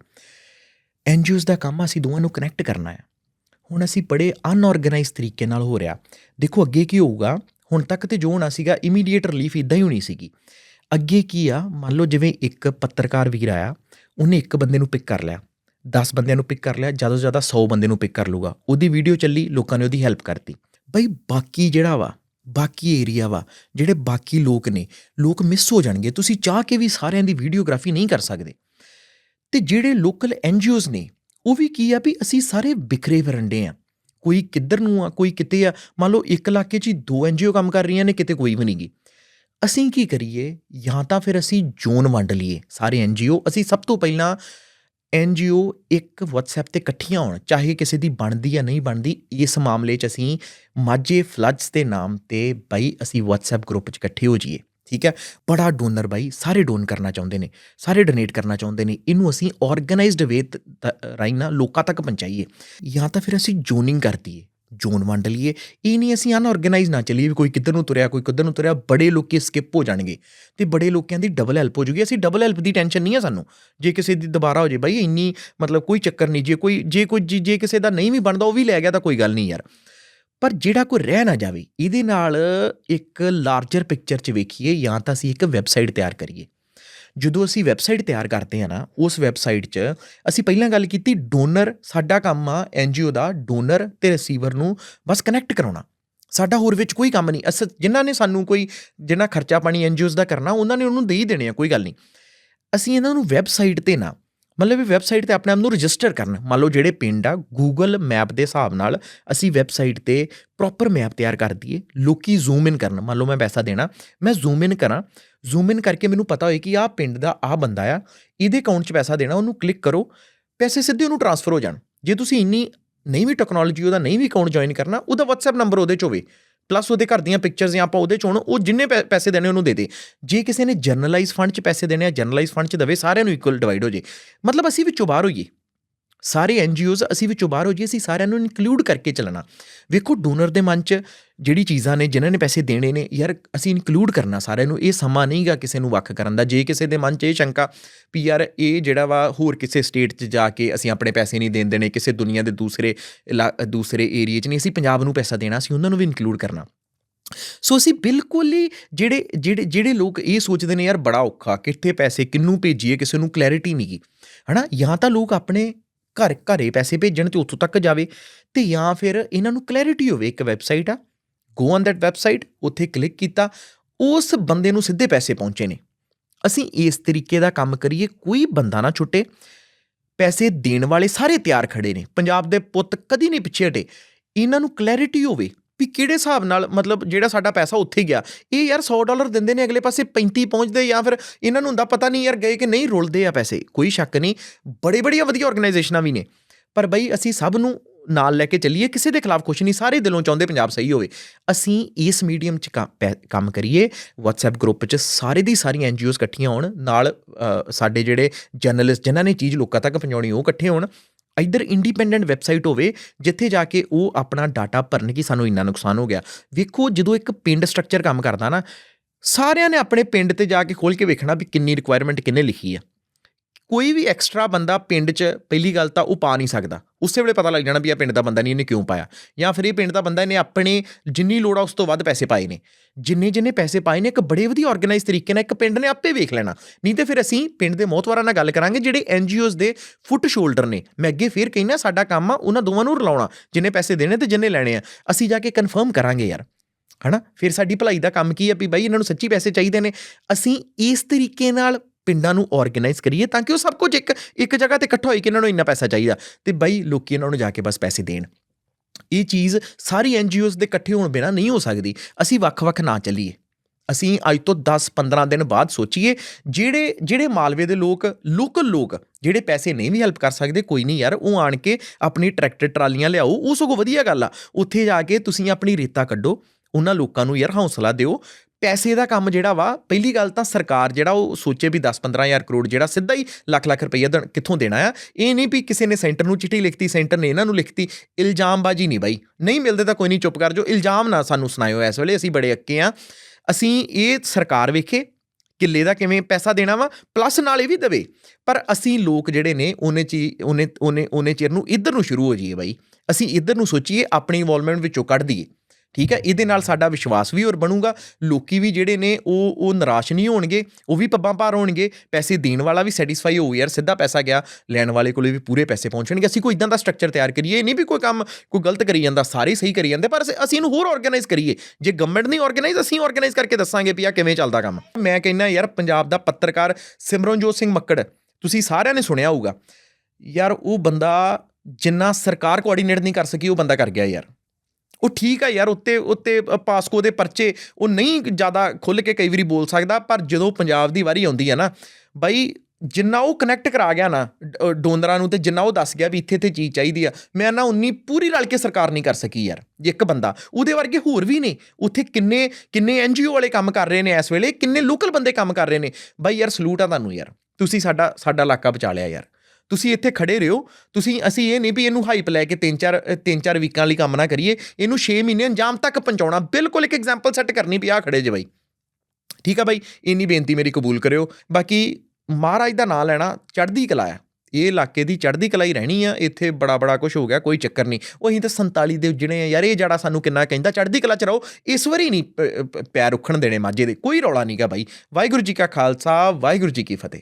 ਐਨਜੀਓਜ਼ ਦਾ ਕੰਮ ਆ, ਅਸੀਂ ਦੋਵਾਂ ਨੂੰ ਕਨੈਕਟ ਕਰਨਾ ਹੈ ਹੁਣ ਅਸੀਂ ਬੜੇ ਅਨਆਰਗੇਨਾਈਜ਼ ਤਰੀਕੇ ਨਾਲ ਹੋ ਰਿਹਾ। ਦੇਖੋ ਅੱਗੇ ਕੀ ਹੋਊਗਾ, ਹੁਣ ਤੱਕ ਤੇ ਜੋ ਹੋਣਾ ਸੀਗਾ ਇਮੀਡੀਏਟ ਰਿਲੀਫ ਇਦਾਂ ਹੀ ਹੋਣੀ ਸੀਗੀ। ਅੱਗੇ ਕੀ ਆ, ਮੰਨ ਲਓ ਜਿਵੇਂ ਇੱਕ ਪੱਤਰਕਾਰ ਵੀਰ ਆਇਆ, ਉਹਨੇ ਇੱਕ ਬੰਦੇ ਨੂੰ ਪਿਕ ਕਰ ਲਿਆ। 10 ਬੰਦਿਆਂ ਨੂੰ ਪਿਕ ਕਰ ਲਿਆ, ਜ਼ਿਆਦਾ ਤੋਂ ਜ਼ਿਆਦਾ 100 ਬੰਦੇ ਨੂੰ ਪਿਕ ਕਰ ਲੂਗਾ ਉਹਦੀ ਵੀਡੀਓ ਚੱਲੀ, ਲੋਕਾਂ ਨੇ ਉਹਦੀ ਹੈਲਪ ਕਰਤੀ। ਬਈ ਬਾਕੀ ਜਿਹੜਾ ਵਾ, ਬਾਕੀ ਏਰੀਆ ਵਾ, ਜਿਹੜੇ ਬਾਕੀ ਲੋਕ ਨੇ, ਲੋਕ ਮਿਸ ਹੋ ਜਾਣਗੇ। ਤੁਸੀਂ ਚਾਹ ਕੇ ਵੀ ਸਾਰਿਆਂ ਦੀ ਵੀਡੀਓਗ੍ਰਾਫੀ ਨਹੀਂ ਕਰ ਸਕਦੇ। ਤੇ ਜਿਹੜੇ ਲੋਕਲ ਐਨਜੀਓਜ਼ ਨੇ ਉਹ ਵੀ ਕੀ ਆ ਵੀ ਅਸੀਂ ਸਾਰੇ ਬਿਖਰੇ ਵਰੰਡੇ ਆ। ਕੋਈ ਕਿੱਧਰ ਨੂੰ ਆ, ਕੋਈ ਕਿਤੇ ਆ, ਮੰਨ ਲਓ ਇੱਕ ਇਲਾਕੇ 'ਚ ਹੀ ਦੋ ਐਨਜੀਓ ਕੰਮ ਕਰ ਰਹੀਆਂ ਨੇ, ਕਿਤੇ ਕੋਈ ਵੀ ਨਹੀਂਗੀ ਅਸੀਂ ਕੀ ਕਰੀਏ? ਜਾਂ ਤਾਂ ਫਿਰ ਅਸੀਂ ਜ਼ੋਨ ਵੰਡ ਲਈਏ ਸਾਰੇ ਐਨਜੀਓ ਅਸੀਂ ਸਭ ਤੋਂ ਪਹਿਲਾਂ ਐਨਜੀਓ ਇੱਕ WhatsApp ਤੇ ਇਕੱਠੀਆਂ ਹੋਣ, ਚਾਹੇ ਕਿਸੇ ਦੀ ਬਣਦੀ ਜਾਂ ਨਹੀਂ ਬਣਦੀ, ਇਸ ਮਾਮਲੇ 'ਚ ਅਸੀਂ ਮਾਝੇ ਫਲੱਡਸ ਦੇ ਨਾਮ ਤੇ ਬਈ ਅਸੀਂ WhatsApp ਗਰੁੱਪ 'ਚ ਇਕੱਠੇ ਹੋ ਜਾਈਏ। ਠੀਕ ਹੈ? ਬੜਾ ਡੋਨਰ ਬਾਈ, ਸਾਰੇ ਡੋਨ ਕਰਨਾ ਚਾਹੁੰਦੇ ਨੇ, ਸਾਰੇ ਡੋਨੇਟ ਕਰਨਾ ਚਾਹੁੰਦੇ ਨੇ। ਇਹਨੂੰ ਅਸੀਂ ਆਰਗੇਨਾਈਜ਼ਡ ਵੇ ਰਾਈ ਨਾ ਲੋਕਾਂ ਤੱਕ ਪਹੁੰਚਾਈਏ। ਜਾਂ ਤਾਂ ਫਿਰ ਅਸੀਂ ਜੋਨਿੰਗ ਕਰ ਜੋਨ ਵੰਡ ਲਈਏ। ਇਹ ਨਹੀਂ ਅਸੀਂ ਅਨਆਰਗੇਨਾਈਜ਼ ਨਾ ਚੱਲੀਏ ਵੀ ਕੋਈ ਕਿੱਧਰ ਨੂੰ ਤੁਰਿਆ, ਕੋਈ ਕਿੱਧਰ ਨੂੰ ਤੁਰਿਆ, ਬੜੇ ਲੋਕੀ ਸਕਿਪ ਹੋ ਜਾਣਗੇ। ਤੇ ਬੜੇ ਲੋਕਾਂ ਦੀ ਡਬਲ ਹੈਲਪ ਹੋ ਜੂਗੀ। ਅਸੀਂ ਡਬਲ ਹੈਲਪ ਦੀ ਟੈਨਸ਼ਨ ਨਹੀਂ ਹੈ ਸਾਨੂੰ। ਜੇ ਕਿਸੇ ਦੀ ਦੁਬਾਰਾ ਹੋ ਜੇ ਬਾਈ, ਇੰਨੀ ਮਤਲਬ ਕੋਈ ਚੱਕਰ ਨਹੀਂ, ਜੇ ਕੋਈ ਜੇ ਕੋਈ ਜੇ ਕਿਸੇ ਦਾ ਨਹੀਂ ਵੀ ਬਣਦਾ, ਉਹ ਵੀ ਲੈ ਗਿਆ ਤਾਂ ਕੋਈ ਗੱਲ ਨਹੀਂ ਯਾਰ। ਪਰ ਜਿਹੜਾ ਕੋਈ ਰਹਿ ਨਾ ਜਾਵੇ, ਇਹਦੇ ਨਾਲ ਇੱਕ ਲਾਰਜਰ ਪਿਕਚਰ 'ਚ ਵੇਖੀਏ ਜਾਂ ਤਾਂ ਅਸੀਂ ਇੱਕ ਵੈਬਸਾਈਟ ਤਿਆਰ ਕਰੀਏ। ਜਦੋਂ ਅਸੀਂ ਵੈਬਸਾਈਟ ਤਿਆਰ ਕਰਦੇ ਆ ਨਾ, ਉਸ ਵੈਬਸਾਈਟ 'ਚ ਅਸੀਂ ਪਹਿਲਾਂ ਗੱਲ ਕੀਤੀ ਡੋਨਰ ਸਾਡਾ ਕੰਮ ਆ ਐਨਜੀਓ ਦਾ ਡੋਨਰ ਤੇ ਰਿਸੀਵਰ ਨੂੰ ਬਸ ਕਨੈਕਟ ਕਰਾਉਣਾ। ਸਾਡਾ ਹੋਰ ਵਿੱਚ ਕੋਈ ਕੰਮ ਨਹੀਂ। ਅਸ, ਜਿਨ੍ਹਾਂ ਨੇ ਸਾਨੂੰ ਕੋਈ ਜਿੰਨਾ ਖਰਚਾ ਪਾਣੀ ਐਨਜੀਓਜ਼ ਦਾ ਕਰਨਾ, ਉਹਨਾਂ ਨੇ ਉਹਨੂੰ ਦੇ ਹੀ ਦੇਣੇ ਆ, ਕੋਈ ਗੱਲ ਨਹੀਂ। ਅਸੀਂ ਇਹਨਾਂ ਨੂੰ ਵੈਬਸਾਈਟ ਤੇ ਨਾ ਮਤਲਬ ਵੀ ਵੈਬਸਾਈਟ ਤੇ ਆਪਣੇ ਆਪ ਨੂੰ ਰਜਿਸਟਰ ਕਰਨ। ਮੰਨ ਲਓ ਜਿਹੜੇ ਪਿੰਡ ਆ ਗੂਗਲ ਮੈਪ ਦੇ ਹਿਸਾਬ ਨਾਲ ਅਸੀਂ ਵੈਬਸਾਈਟ ਤੇ ਪ੍ਰੋਪਰ ਮੈਪ ਤਿਆਰ ਕਰ ਦਈਏ, ਲੋਕੀ ਜ਼ੂਮ ਇਨ ਕਰਨ। ਮੰਨ ਲਓ ਮੈਂ ਪੈਸਾ ਦੇਣਾ, ਮੈਂ ਜ਼ੂਮ ਇਨ ਕਰਾਂ। ਜ਼ੂਮ ਇਨ ਕਰਕੇ ਮੈਨੂੰ ਪਤਾ ਹੋਏ ਕਿ ਆਹ ਪਿੰਡ ਦਾ ਆਹ ਬੰਦਾ ਆ, ਇਹਦੇ ਅਕਾਊਂਟ 'ਚ ਪੈਸਾ ਦੇਣਾ, ਉਹਨੂੰ ਕਲਿੱਕ ਕਰੋ, ਪੈਸੇ ਸਿੱਧੇ ਉਹਨੂੰ ਟ੍ਰਾਂਸਫਰ ਹੋ ਜਾਣ। ਜੇ ਤੁਸੀਂ ਇੰਨੀ ਨਹੀਂ ਵੀ ਟੈਕਨੋਲੋਜੀ ਉਹਦਾ ਨਹੀਂ ਵੀ ਅਕਾਊਂਟ ਜੁਆਇਨ ਕਰਨਾ, ਉਹਦਾ WhatsApp ਨੰਬਰ ਉਹਦੇ 'ਚ ਹੋਵੇ। ਪਲੱਸ ਉਹਦੇ ਘਰ ਦੀਆਂ ਪਿਕਚਰਸ ਜਾਂ ਆਪਾਂ ਉਹਦੇ 'ਚ ਹੋਣ ਉਹ ਜਿੰਨੇ ਪੈ- ਪੈਸੇ ਦੇਣੇ ਉਹਨੂੰ ਦੇ ਦੇ। ਜੇ ਕਿਸੇ ਨੇ ਜਰਨਲਾਈਜ਼ ਫੰਡ 'ਚ ਪੈਸੇ ਦੇਣੇ ਆ ਜਰਨਲਾਈਜ਼ ਫੰਡ 'ਚ ਦੇਵੇ, ਸਾਰਿਆਂ ਨੂੰ ਇਕੁਅਲ ਡਿਵਾਈਡ ਹੋ ਜੇ। ਮਤਲਬ ਅਸੀਂ ਵਿੱਚੋਂ ਬਾਹਰ ਹੋਈਏ। ਸਾਰੇ ਐਨਜੀਓਜ਼ ਅਸੀਂ ਵਿੱਚੋਂ ਬਾਹਰ ਹੋ ਜਾਈਏ, ਅਸੀਂ ਸਾਰਿਆਂ ਨੂੰ ਇਨਕਲੂਡ ਕਰਕੇ ਚੱਲਣਾ। ਵੇਖੋ ਡੋਨਰ ਦੇ ਮਨ 'ਚ ਜਿਹੜੀ ਚੀਜ਼ਾਂ ਨੇ, ਜਿਨ੍ਹਾਂ ਨੇ ਪੈਸੇ ਦੇਣੇ ਨੇ, ਯਾਰ ਅਸੀਂ ਇਨਕਲੂਡ ਕਰਨਾ ਸਾਰਿਆਂ ਨੂੰ, ਇਹ ਸਮਾਂ ਨਹੀਂਗਾ ਕਿਸੇ ਨੂੰ ਵੱਖ ਕਰਨ ਦਾ। ਜੇ ਕਿਸੇ ਦੇ ਮਨ 'ਚ ਇਹ ਸ਼ੰਕਾ ਵੀ ਯਾਰ ਇਹ ਜਿਹੜਾ ਵਾ ਹੋਰ ਕਿਸੇ ਸਟੇਟ 'ਚ ਜਾ ਕੇ ਅਸੀਂ ਆਪਣੇ ਪੈਸੇ ਨਹੀਂ ਦੇਣ ਦੇਣੇ, ਕਿਸੇ ਦੁਨੀਆ ਦੇ ਦੂਸਰੇ ਇਲਾ- ਦੂਸਰੇ ਏਰੀਏ 'ਚ ਨਹੀਂ, ਅਸੀਂ ਪੰਜਾਬ ਨੂੰ ਪੈਸਾ ਦੇਣਾ, ਅਸੀਂ ਉਹਨਾਂ ਨੂੰ ਵੀ ਇਨਕਲੂਡ ਕਰਨਾ। ਸੋ ਅਸੀਂ ਬਿਲਕੁਲ ਹੀ ਜਿਹੜੇ ਜਿਹੜੇ ਜਿਹੜੇ ਲੋਕ ਇਹ ਸੋਚਦੇ ਨੇ, ਯਾਰ ਬੜਾ ਔਖਾ, ਕਿੱਥੇ ਪੈਸੇ ਕਿੰਨੂੰ ਭੇਜੀਏ, ਕਿਸੇ ਨੂੰ ਕਲੈਰਿਟੀ ਨਹੀਂ ਨਹੀਂਗੀ ਹਨਾ? ਜਾਂ ਤਾਂ ਲੋਕ ਆਪਣੇ ਘਰ, ਘਰੇ ਪੈਸੇ ਭੇਜਣ ਤੇ ਉੱਥੋਂ ਤੱਕ ਜਾਵੇ ਤੇ ਜਾਂ ਫਿਰ ਇਹਨਾਂ ਨੂੰ ਕਲੈਰਿਟੀ ਹੋਵੇ ਇੱਕ ਵੈਬਸਾਈਟ ਆ। ਗੋ ਔਨ ਦੈਟ ਵੈਬਸਾਈਟ ਉੱਥੇ ਕਲਿੱਕ ਕੀਤਾ, ਉਸ ਬੰਦੇ ਨੂੰ ਸਿੱਧੇ ਪੈਸੇ ਪਹੁੰਚੇ ਨੇ। ਅਸੀਂ ਇਸ ਤਰੀਕੇ ਦਾ ਕੰਮ ਕਰੀਏ, ਕੋਈ ਬੰਦਾ ਨਾ ਛੁੱਟੇ। ਪੈਸੇ ਦੇਣ ਵਾਲੇ ਸਾਰੇ ਤਿਆਰ ਖੜੇ ਨੇ। ਪੰਜਾਬ ਦੇ ਪੁੱਤ ਕਦੀ ਨਹੀਂ ਪਿੱਛੇ ਹਟੇ। ਇਹਨਾਂ ਨੂੰ ਕਲੈਰਿਟੀ ਹੋਵੇ। ਵੀ ਕਿਹੜੇ ਹਿਸਾਬ ਨਾਲ ਮਤਲਬ ਜਿਹੜਾ ਸਾਡਾ ਪੈਸਾ ਉੱਥੇ ਗਿਆ। ਇਹ ਯਾਰ 100 ਡਾਲਰ ਦਿੰਦੇ ਨੇ ਅਗਲੇ ਪਾਸੇ 35 ਪਹੁੰਚਦੇ ਜਾਂ ਫਿਰ ਇਹਨਾਂ ਨੂੰ ਹੁੰਦਾ ਪਤਾ ਨਹੀਂ ਯਾਰ ਗਏ ਕਿ ਨਹੀਂ, ਰੁਲਦੇ ਆ ਪੈਸੇ, ਕੋਈ ਸ਼ੱਕ ਨਹੀਂ। ਬੜੇ ਬੜੀਆਂ ਵਧੀਆ ਆਰਗੇਨਾਈਜੇਸ਼ਨਾਂ ਵੀ ਨੇ। ਪਰ ਬਈ ਅਸੀਂ ਸਭ ਨੂੰ ਨਾਲ ਲੈ ਕੇ ਚੱਲੀਏ, ਕਿਸੇ ਦੇ ਖਿਲਾਫ ਕੁਝ ਨਹੀਂ, ਸਾਰੇ ਦਿਲੋਂ ਚਾਹੁੰਦੇ ਪੰਜਾਬ ਸਹੀ ਹੋਵੇ। ਅਸੀਂ ਇਸ ਮੀਡੀਅਮ 'ਚ ਕੰਮ- ਪੈ- ਕੰਮ ਕਰੀਏ। WhatsApp ਗਰੁੱਪ 'ਚ ਸਾਰੇ ਦੀ ਸਾਰੀਆਂ ਐਨਜੀਓਜ਼ ਇਕੱਠੀਆਂ ਹੋਣ। ਨਾਲ ਸਾਡੇ ਜਿਹੜੇ ਜਰਨਲਿਸਟ ਜਿਨ੍ਹਾਂ ਨੇ ਚੀਜ਼ ਲੋਕਾਂ ਤੱਕ ਪਹੁੰਚਾਉਣੀ, ਉਹ ਇਕੱਠੇ ਹੋਣ। ਇੱਧਰ ਇੰਡੀਪੈਂਡੈਂਟ ਵੈਬਸਾਈਟ ਹੋਵੇ, ਜਿੱਥੇ ਜਾ ਕੇ ਉਹ ਆਪਣਾ ਡਾਟਾ ਭਰਨ ਕਿ ਸਾਨੂੰ ਇੰਨਾ ਨੁਕਸਾਨ ਹੋ ਗਿਆ। ਵੇਖੋ, ਜਦੋਂ ਇੱਕ ਪਿੰਡ ਸਟਰਕਚਰ ਕੰਮ ਕਰਦਾ ਨਾ, ਸਾਰਿਆਂ ਨੇ ਆਪਣੇ ਪਿੰਡ ਤੇ ਜਾ ਕੇ ਖੋਲ ਕੇ ਵੇਖਣਾ ਵੀ ਕਿੰਨੀ ਰਿਕੁਆਇਰਮੈਂਟ ਕਿੰਨੇ ਲਿਖੀ ਆ। ਕੋਈ ਵੀ ਐਕਸਟਰਾ ਬੰਦਾ ਪਿੰਡ 'ਚ ਪਹਿਲੀ ਗੱਲ ਤਾਂ ਉਹ ਪਾ ਨਹੀਂ ਸਕਦਾ। ਉਸੇ ਵੇਲੇ ਪਤਾ ਲੱਗ ਜਾਣਾ ਵੀ ਇਹ ਪਿੰਡ ਦਾ ਬੰਦਾ ਨਹੀਂ, ਇਹਨੇ ਕਿਉਂ ਪਾਇਆ? ਜਾਂ ਫਿਰ ਇਹ ਪਿੰਡ ਦਾ ਬੰਦਾ ਇਹਨੇ ਆਪਣੇ ਜਿੰਨੀ ਲੋੜ ਆ ਉਸ ਤੋਂ ਵੱਧ ਪੈਸੇ ਪਾਏ ਨੇ। ਜਿੰਨੇ ਜਿੰਨੇ ਪੈਸੇ ਪਾਏ ਨੇ, ਇੱਕ ਬੜੇ ਵਧੀਆ ਆਰਗੇਨਾਈਜ਼ ਤਰੀਕੇ ਨਾਲ ਇੱਕ ਪਿੰਡ ਨੇ ਆਪੇ ਵੇਖ ਲੈਣਾ। ਨਹੀਂ ਤੇ ਫਿਰ ਅਸੀਂ ਪਿੰਡ ਦੇ ਮੋਹਤਵਾਰਾਂ ਨਾਲ ਗੱਲ ਕਰਾਂਗੇ, ਜਿਹੜੇ ਐਨਜੀਓਜ਼ ਦੇ ਫੁੱਟ ਸ਼ੋਲਡਰ ਨੇ। ਮੈਂ ਅੱਗੇ ਫਿਰ ਕਹਿੰਦਾ, ਸਾਡਾ ਕੰਮ ਆ ਉਹਨਾਂ ਦੋਵਾਂ ਨੂੰ ਰਲਾਉਣਾ, ਜਿੰਨੇ ਪੈਸੇ ਦੇਣੇ ਤੇ ਜਿੰਨੇ ਲੈਣੇ ਆ। ਅਸੀਂ ਜਾ ਕੇ ਕਨਫਰਮ ਕਰਾਂਗੇ ਯਾਰ। ਹਨਾ? ਫਿਰ ਸਾਡੀ ਭਲਾਈ ਦਾ ਕੰਮ ਕੀ ਆ ਵੀ ਬਾਈ, ਇਹਨਾਂ ਨੂੰ ਸੱਚੀ ਪੈਸੇ ਚਾਹੀਦੇ ਨੇ। ਅਸੀਂ ਇਸ ਤਰੀਕੇ ਨਾਲ ਪਿੰਡਾਂ ਨੂੰ ਆਰਗੇਨਾਈਜ਼ ਕਰੀਏ ਤਾਂ ਕਿ ਉਹ ਸਭ ਕੁਝ ਇੱਕ ਇੱਕ ਜਗ੍ਹਾ ਤੇ ਇਕੱਠਾ ਹੋਏ ਕਿ ਇਹਨਾਂ ਨੂੰ ਇੰਨਾ ਪੈਸਾ ਚਾਹੀਦਾ। ਤੇ ਬਈ ਲੋਕੀ ਇਹਨਾਂ ਨੂੰ ਜਾ ਕੇ ਬਸ ਪੈਸੇ ਦੇਣ। ਇਹ ਚੀਜ਼ ਸਾਰੀ ਐਨਜੀਓਜ਼ ਦੇ ਇਕੱਠੇ ਹੋਣ ਬਿਨਾ ਨਹੀਂ ਹੋ ਸਕਦੀ। ਅਸੀਂ ਵੱਖ-ਵੱਖ ਨਾ ਚੱਲੀਏ। ਅਸੀਂ ਅੱਜ ਤੋਂ 10-15 ਦਿਨ ਬਾਅਦ ਸੋਚੀਏ, ਜਿਹੜੇ ਜਿਹੜੇ ਮਾਲਵੇ ਦੇ ਲੋਕ ਲੋਕਲ ਲੋਕ, ਜਿਹੜੇ ਪੈਸੇ ਨਹੀਂ ਵੀ ਹੈਲਪ ਕਰ ਸਕਦੇ, ਕੋਈ ਨਹੀਂ ਯਾਰ, ਉਹ ਆਣ ਕੇ ਆਪਣੀ ਟਰੈਕਟਰ ਟਰਾਲੀਆਂ ਲਿਆਓ, ਉਹ ਸਗੋਂ ਵਧੀਆ ਗੱਲ ਆ। ਉੱਥੇ ਜਾ ਕੇ ਤੁਸੀਂ ਆਪਣੀ ਰੇਤਾ ਕੱਢੋ, ਉਹਨਾਂ ਲੋਕਾਂ ਨੂੰ ਯਾਰ ਹੌਸਲਾ ਦਿਓ ਪੈਸੇ ਦਾ ਕੰਮ ਜਿਹੜਾ ਵਾ, ਪਹਿਲੀ ਗੱਲ ਤਾਂ ਸਰਕਾਰ ਜਿਹੜਾ ਉਹ ਸੋਚੇ ਵੀ 10-15000 ਕਰੋੜ ਜਿਹੜਾ ਸਿੱਧਾ ਹੀ ਲੱਖ ਲੱਖ ਰੁਪਈਆ ਦੇਣ- ਕਿੱਥੋਂ ਦੇਣਾ ਆ? ਇਹ ਨਹੀਂ ਵੀ ਕਿਸੇ ਨੇ ਸੈਂਟਰ ਨੂੰ ਚਿੱਠੀ ਲਿਖਤੀ, ਸੈਂਟਰ ਨੇ ਇਹਨਾਂ ਨੂੰ ਲਿਖਤੀ, ਇਲਜ਼ਾਮਬਾਜ਼ੀ ਨਹੀਂ ਬਾਈ। ਨਹੀਂ ਮਿਲਦੇ ਤਾਂ ਕੋਈ ਨਹੀਂ, ਚੁੱਪ ਕਰ ਜੋ ਇਲਜ਼ਾਮ ਨਾ ਸਾਨੂੰ ਸੁਣਾਇਓ ਇਸ ਵੇਲੇ, ਅਸੀਂ ਬੜੇ ਅੱਕੇ ਆ। ਅਸੀਂ ਇਹ ਸਰਕਾਰ ਵੇਖੇ, ਕਿੱਲੇ ਦਾ ਕਿਵੇਂ ਪੈਸਾ ਦੇਣਾ ਵਾ ਪਲੱਸ ਨਾਲ ਇਹ ਵੀ ਦੇਵੇ। ਪਰ ਅਸੀਂ ਲੋਕ ਜਿਹੜੇ ਨੇ, ਉਹਨੇ ਚੀ, ਉਹਨੇ ਉਹਨੇ ਉਹਨੇ ਚਿਰ ਨੂੰ ਇੱਧਰ ਨੂੰ ਸ਼ੁਰੂ ਹੋ ਜਾਈਏ ਬਾਈ। ਅਸੀਂ ਇੱਧਰ ਨੂੰ ਸੋਚੀਏ, ਆਪਣੀ ਇਨਵੋਲਵਮੈਂਟ ਵਿੱਚੋਂ ਕੱਢ ਦਈਏ। ਠੀਕ ਹੈ? ਇਹਦੇ ਨਾਲ ਸਾਡਾ ਵਿਸ਼ਵਾਸ ਵੀ ਹੋਰ ਬਣੂਗਾ। ਲੋਕੀ ਵੀ ਜਿਹੜੇ ਨੇ, ਉਹ ਉਹ ਨਿਰਾਸ਼ ਨਹੀਂ ਹੋਣਗੇ, ਉਹ ਵੀ ਪੱਬਾਂ ਭਾਰ ਹੋਣਗੇ। ਪੈਸੇ ਦੇਣ ਵਾਲਾ ਵੀ ਸੈਟੀਸਫਾਈ ਹੋਊ ਯਾਰ, ਸਿੱਧਾ ਪੈਸਾ ਗਿਆ। ਲੈਣ ਵਾਲੇ ਕੋਲੇ ਵੀ ਪੂਰੇ ਪੈਸੇ ਪਹੁੰਚਣਗੇ। ਅਸੀਂ ਕੋਈ ਇਦਾਂ ਦਾ ਸਟਰਕਚਰ ਤਿਆਰ ਕਰੀਏ ਨਹੀਂ ਵੀ ਕੋਈ ਕੰਮ, ਕੋਈ ਗਲਤ ਕਰੀ ਜਾਂਦਾ, ਸਾਰੇ ਸਹੀ ਕਰੀ ਜਾਂਦੇ, ਪਰ ਅਸੀਂ- ਅਸੀਂ ਇਹਨੂੰ ਹੋਰ ਆਰਗੇਨਾਈਜ਼ ਕਰੀਏ। ਜੇ ਗਵਰਨਮੈਂਟ ਨਹੀਂ ਆਰਗੇਨਾਈਜ਼ ਅਸੀਂ ਆਰਗੇਨਾਈਜ਼ ਕਰਕੇ ਦੱਸਾਂਗੇ ਵੀ ਆ ਕਿਵੇਂ ਚੱਲਦਾ ਕੰਮ। ਮੈਂ ਕਹਿੰਦਾ ਯਾਰ, ਪੰਜਾਬ ਦਾ ਪੱਤਰਕਾਰ ਸਿਮਰਨਜੋਤ ਸਿੰਘ ਮੱਕੜ, ਤੁਸੀਂ ਸਾਰਿਆਂ ਨੇ ਸੁਣਿਆ ਹੋਊਗਾ। ਯਾਰ, ਉਹ ਬੰਦਾ ਜਿੰਨਾ ਸਰਕਾਰ ਕੋਆਰਡੀਨੇਟ ਨਹੀਂ ਕਰ ਸਕੀ, ਉਹ ਬੰਦਾ ਕਰ ਗਿਆ ਯਾਰ। ਉਹ ਠੀਕ ਆ ਯਾਰ, ਉੱਤੇ ਉੱਤੇ ਪਾਸਕੋ ਦੇ ਪਰਚੇ ਉਹ ਨਹੀਂ ਜ਼ਿਆਦਾ ਖੁੱਲ ਕੇ ਕਈ ਵਾਰੀ ਬੋਲ ਸਕਦਾ, ਪਰ ਜਦੋਂ ਪੰਜਾਬ ਦੀ ਵਾਰੀ ਆਉਂਦੀ ਹੈ ਨਾ, ਬਾਈ ਜਿੰਨਾ ਉਹ ਕਨੈਕਟ ਕਰਾ ਗਿਆ ਨਾ, ਡ- ਡੋਨਰਾਂ ਨੂੰ ਤੇ ਜਿੰਨਾ ਉਹ ਦੱਸ ਗਿਆ ਵੀ ਇੱਥੇ ਤੇ ਚੀਜ਼ ਚਾਹੀਦੀ ਆ, ਮੈਂ ਨਾ ਉਨੀ ਪੂਰੀ ਰਲ ਕੇ ਸਰਕਾਰ ਨਹੀਂ ਕਰ ਸਕੀ ਯਾਰ, ਇੱਕ ਬੰਦਾ। ਉਹਦੇ ਵਰਗੇ ਹੋਰ ਵੀ ਨੇ, ਉੱਥੇ ਕਿੰਨੇ ਕਿੰਨੇ ਐਨਜੀਓ ਵਾਲੇ ਕੰਮ ਕਰ ਰਹੇ ਨੇ ਇਸ ਵੇਲੇ, ਕਿੰਨੇ ਲੋਕਲ ਬੰਦੇ ਕੰਮ ਕਰ ਰਹੇ ਨੇ। ਬਾਈ ਯਾਰ, ਸਲੂਟ ਆ ਤੁਹਾਨੂੰ ਯਾਰ, ਤੁਸੀਂ ਸਾਡਾ ਸਾਡਾ ਇਲਾਕਾ ਬਚਾ ਲਿਆ ਯਾਰ। ਤੁਸੀਂ ਇੱਥੇ ਖੜੇ ਰਹੋ। ਤੁਸੀਂ ਅਸੀਂ ਇਹ ਨਹੀਂ ਵੀ ਇਹਨੂੰ ਹਾਈਪ ਲੈ ਕੇ ਤਿੰਨ ਚਾਰ ਅ, ਤਿੰਨ ਚਾਰ ਵੀਕਾਂ ਲਈ ਕੰਮ ਨਾ ਕਰੀਏ। ਇਹਨੂੰ 6 ਮਹੀਨੇ ਅੰਜਾਮ ਤੱਕ ਪਹੁੰਚਾਉਣਾ। ਬਿਲਕੁਲ ਇੱਕ ਐਗਜ਼ਾਮਪਲ ਸੈੱਟ ਕਰਨੀ ਪਿਆ ਖੜੇ ਜੇ ਬਾਈ। ਠੀਕ ਆ ਬਾਈ? ਇੰਨੀ ਬੇਨਤੀ ਮੇਰੀ ਕਬੂਲ ਕਰਿਓ। ਬਾਕੀ ਮਹਾਰਾਜ ਦਾ ਨਾਮ ਲੈਣਾ ਚੜ੍ਹਦੀ ਕਲਾ ਆ। ਇਹ ਇਲਾਕੇ ਦੀ ਚੜ੍ਹਦੀ ਕਲਾ ਹੀ ਰਹਿਣੀ ਆ। ਇੱਥੇ ਬੜਾ ਬੜਾ ਕੁਝ ਹੋ ਗਿਆ ਕੋਈ ਚੱਕਰ ਨਹੀਂ। ਉਹ ਅਸੀਂ ਤਾਂ 47 ਦੇ ਜਿਹੜੇ ਆ ਯਾਰ ਇਹ ਜੜਾ ਸਾਨੂੰ ਕਿੰਨਾ ਕਹਿੰਦਾ? ਚੜ੍ਹਦੀ ਕਲਾ ਚ ਰਹੋ। ਇਸ ਵਾਰੀ ਨਹੀਂ ਪੈਰ ਉਖਣ ਦੇਣੇ ਮਾਝੇ ਦੇ। ਕੋਈ ਰੌਲਾ ਨਹੀਂਗਾ ਬਾਈ। ਵਾਹਿਗੁਰੂ ਜੀ ਕਾ ਖਾਲਸਾ ਵਾਹਿਗੁਰੂ ਜੀ ਕੀ ਫਤਿਹ।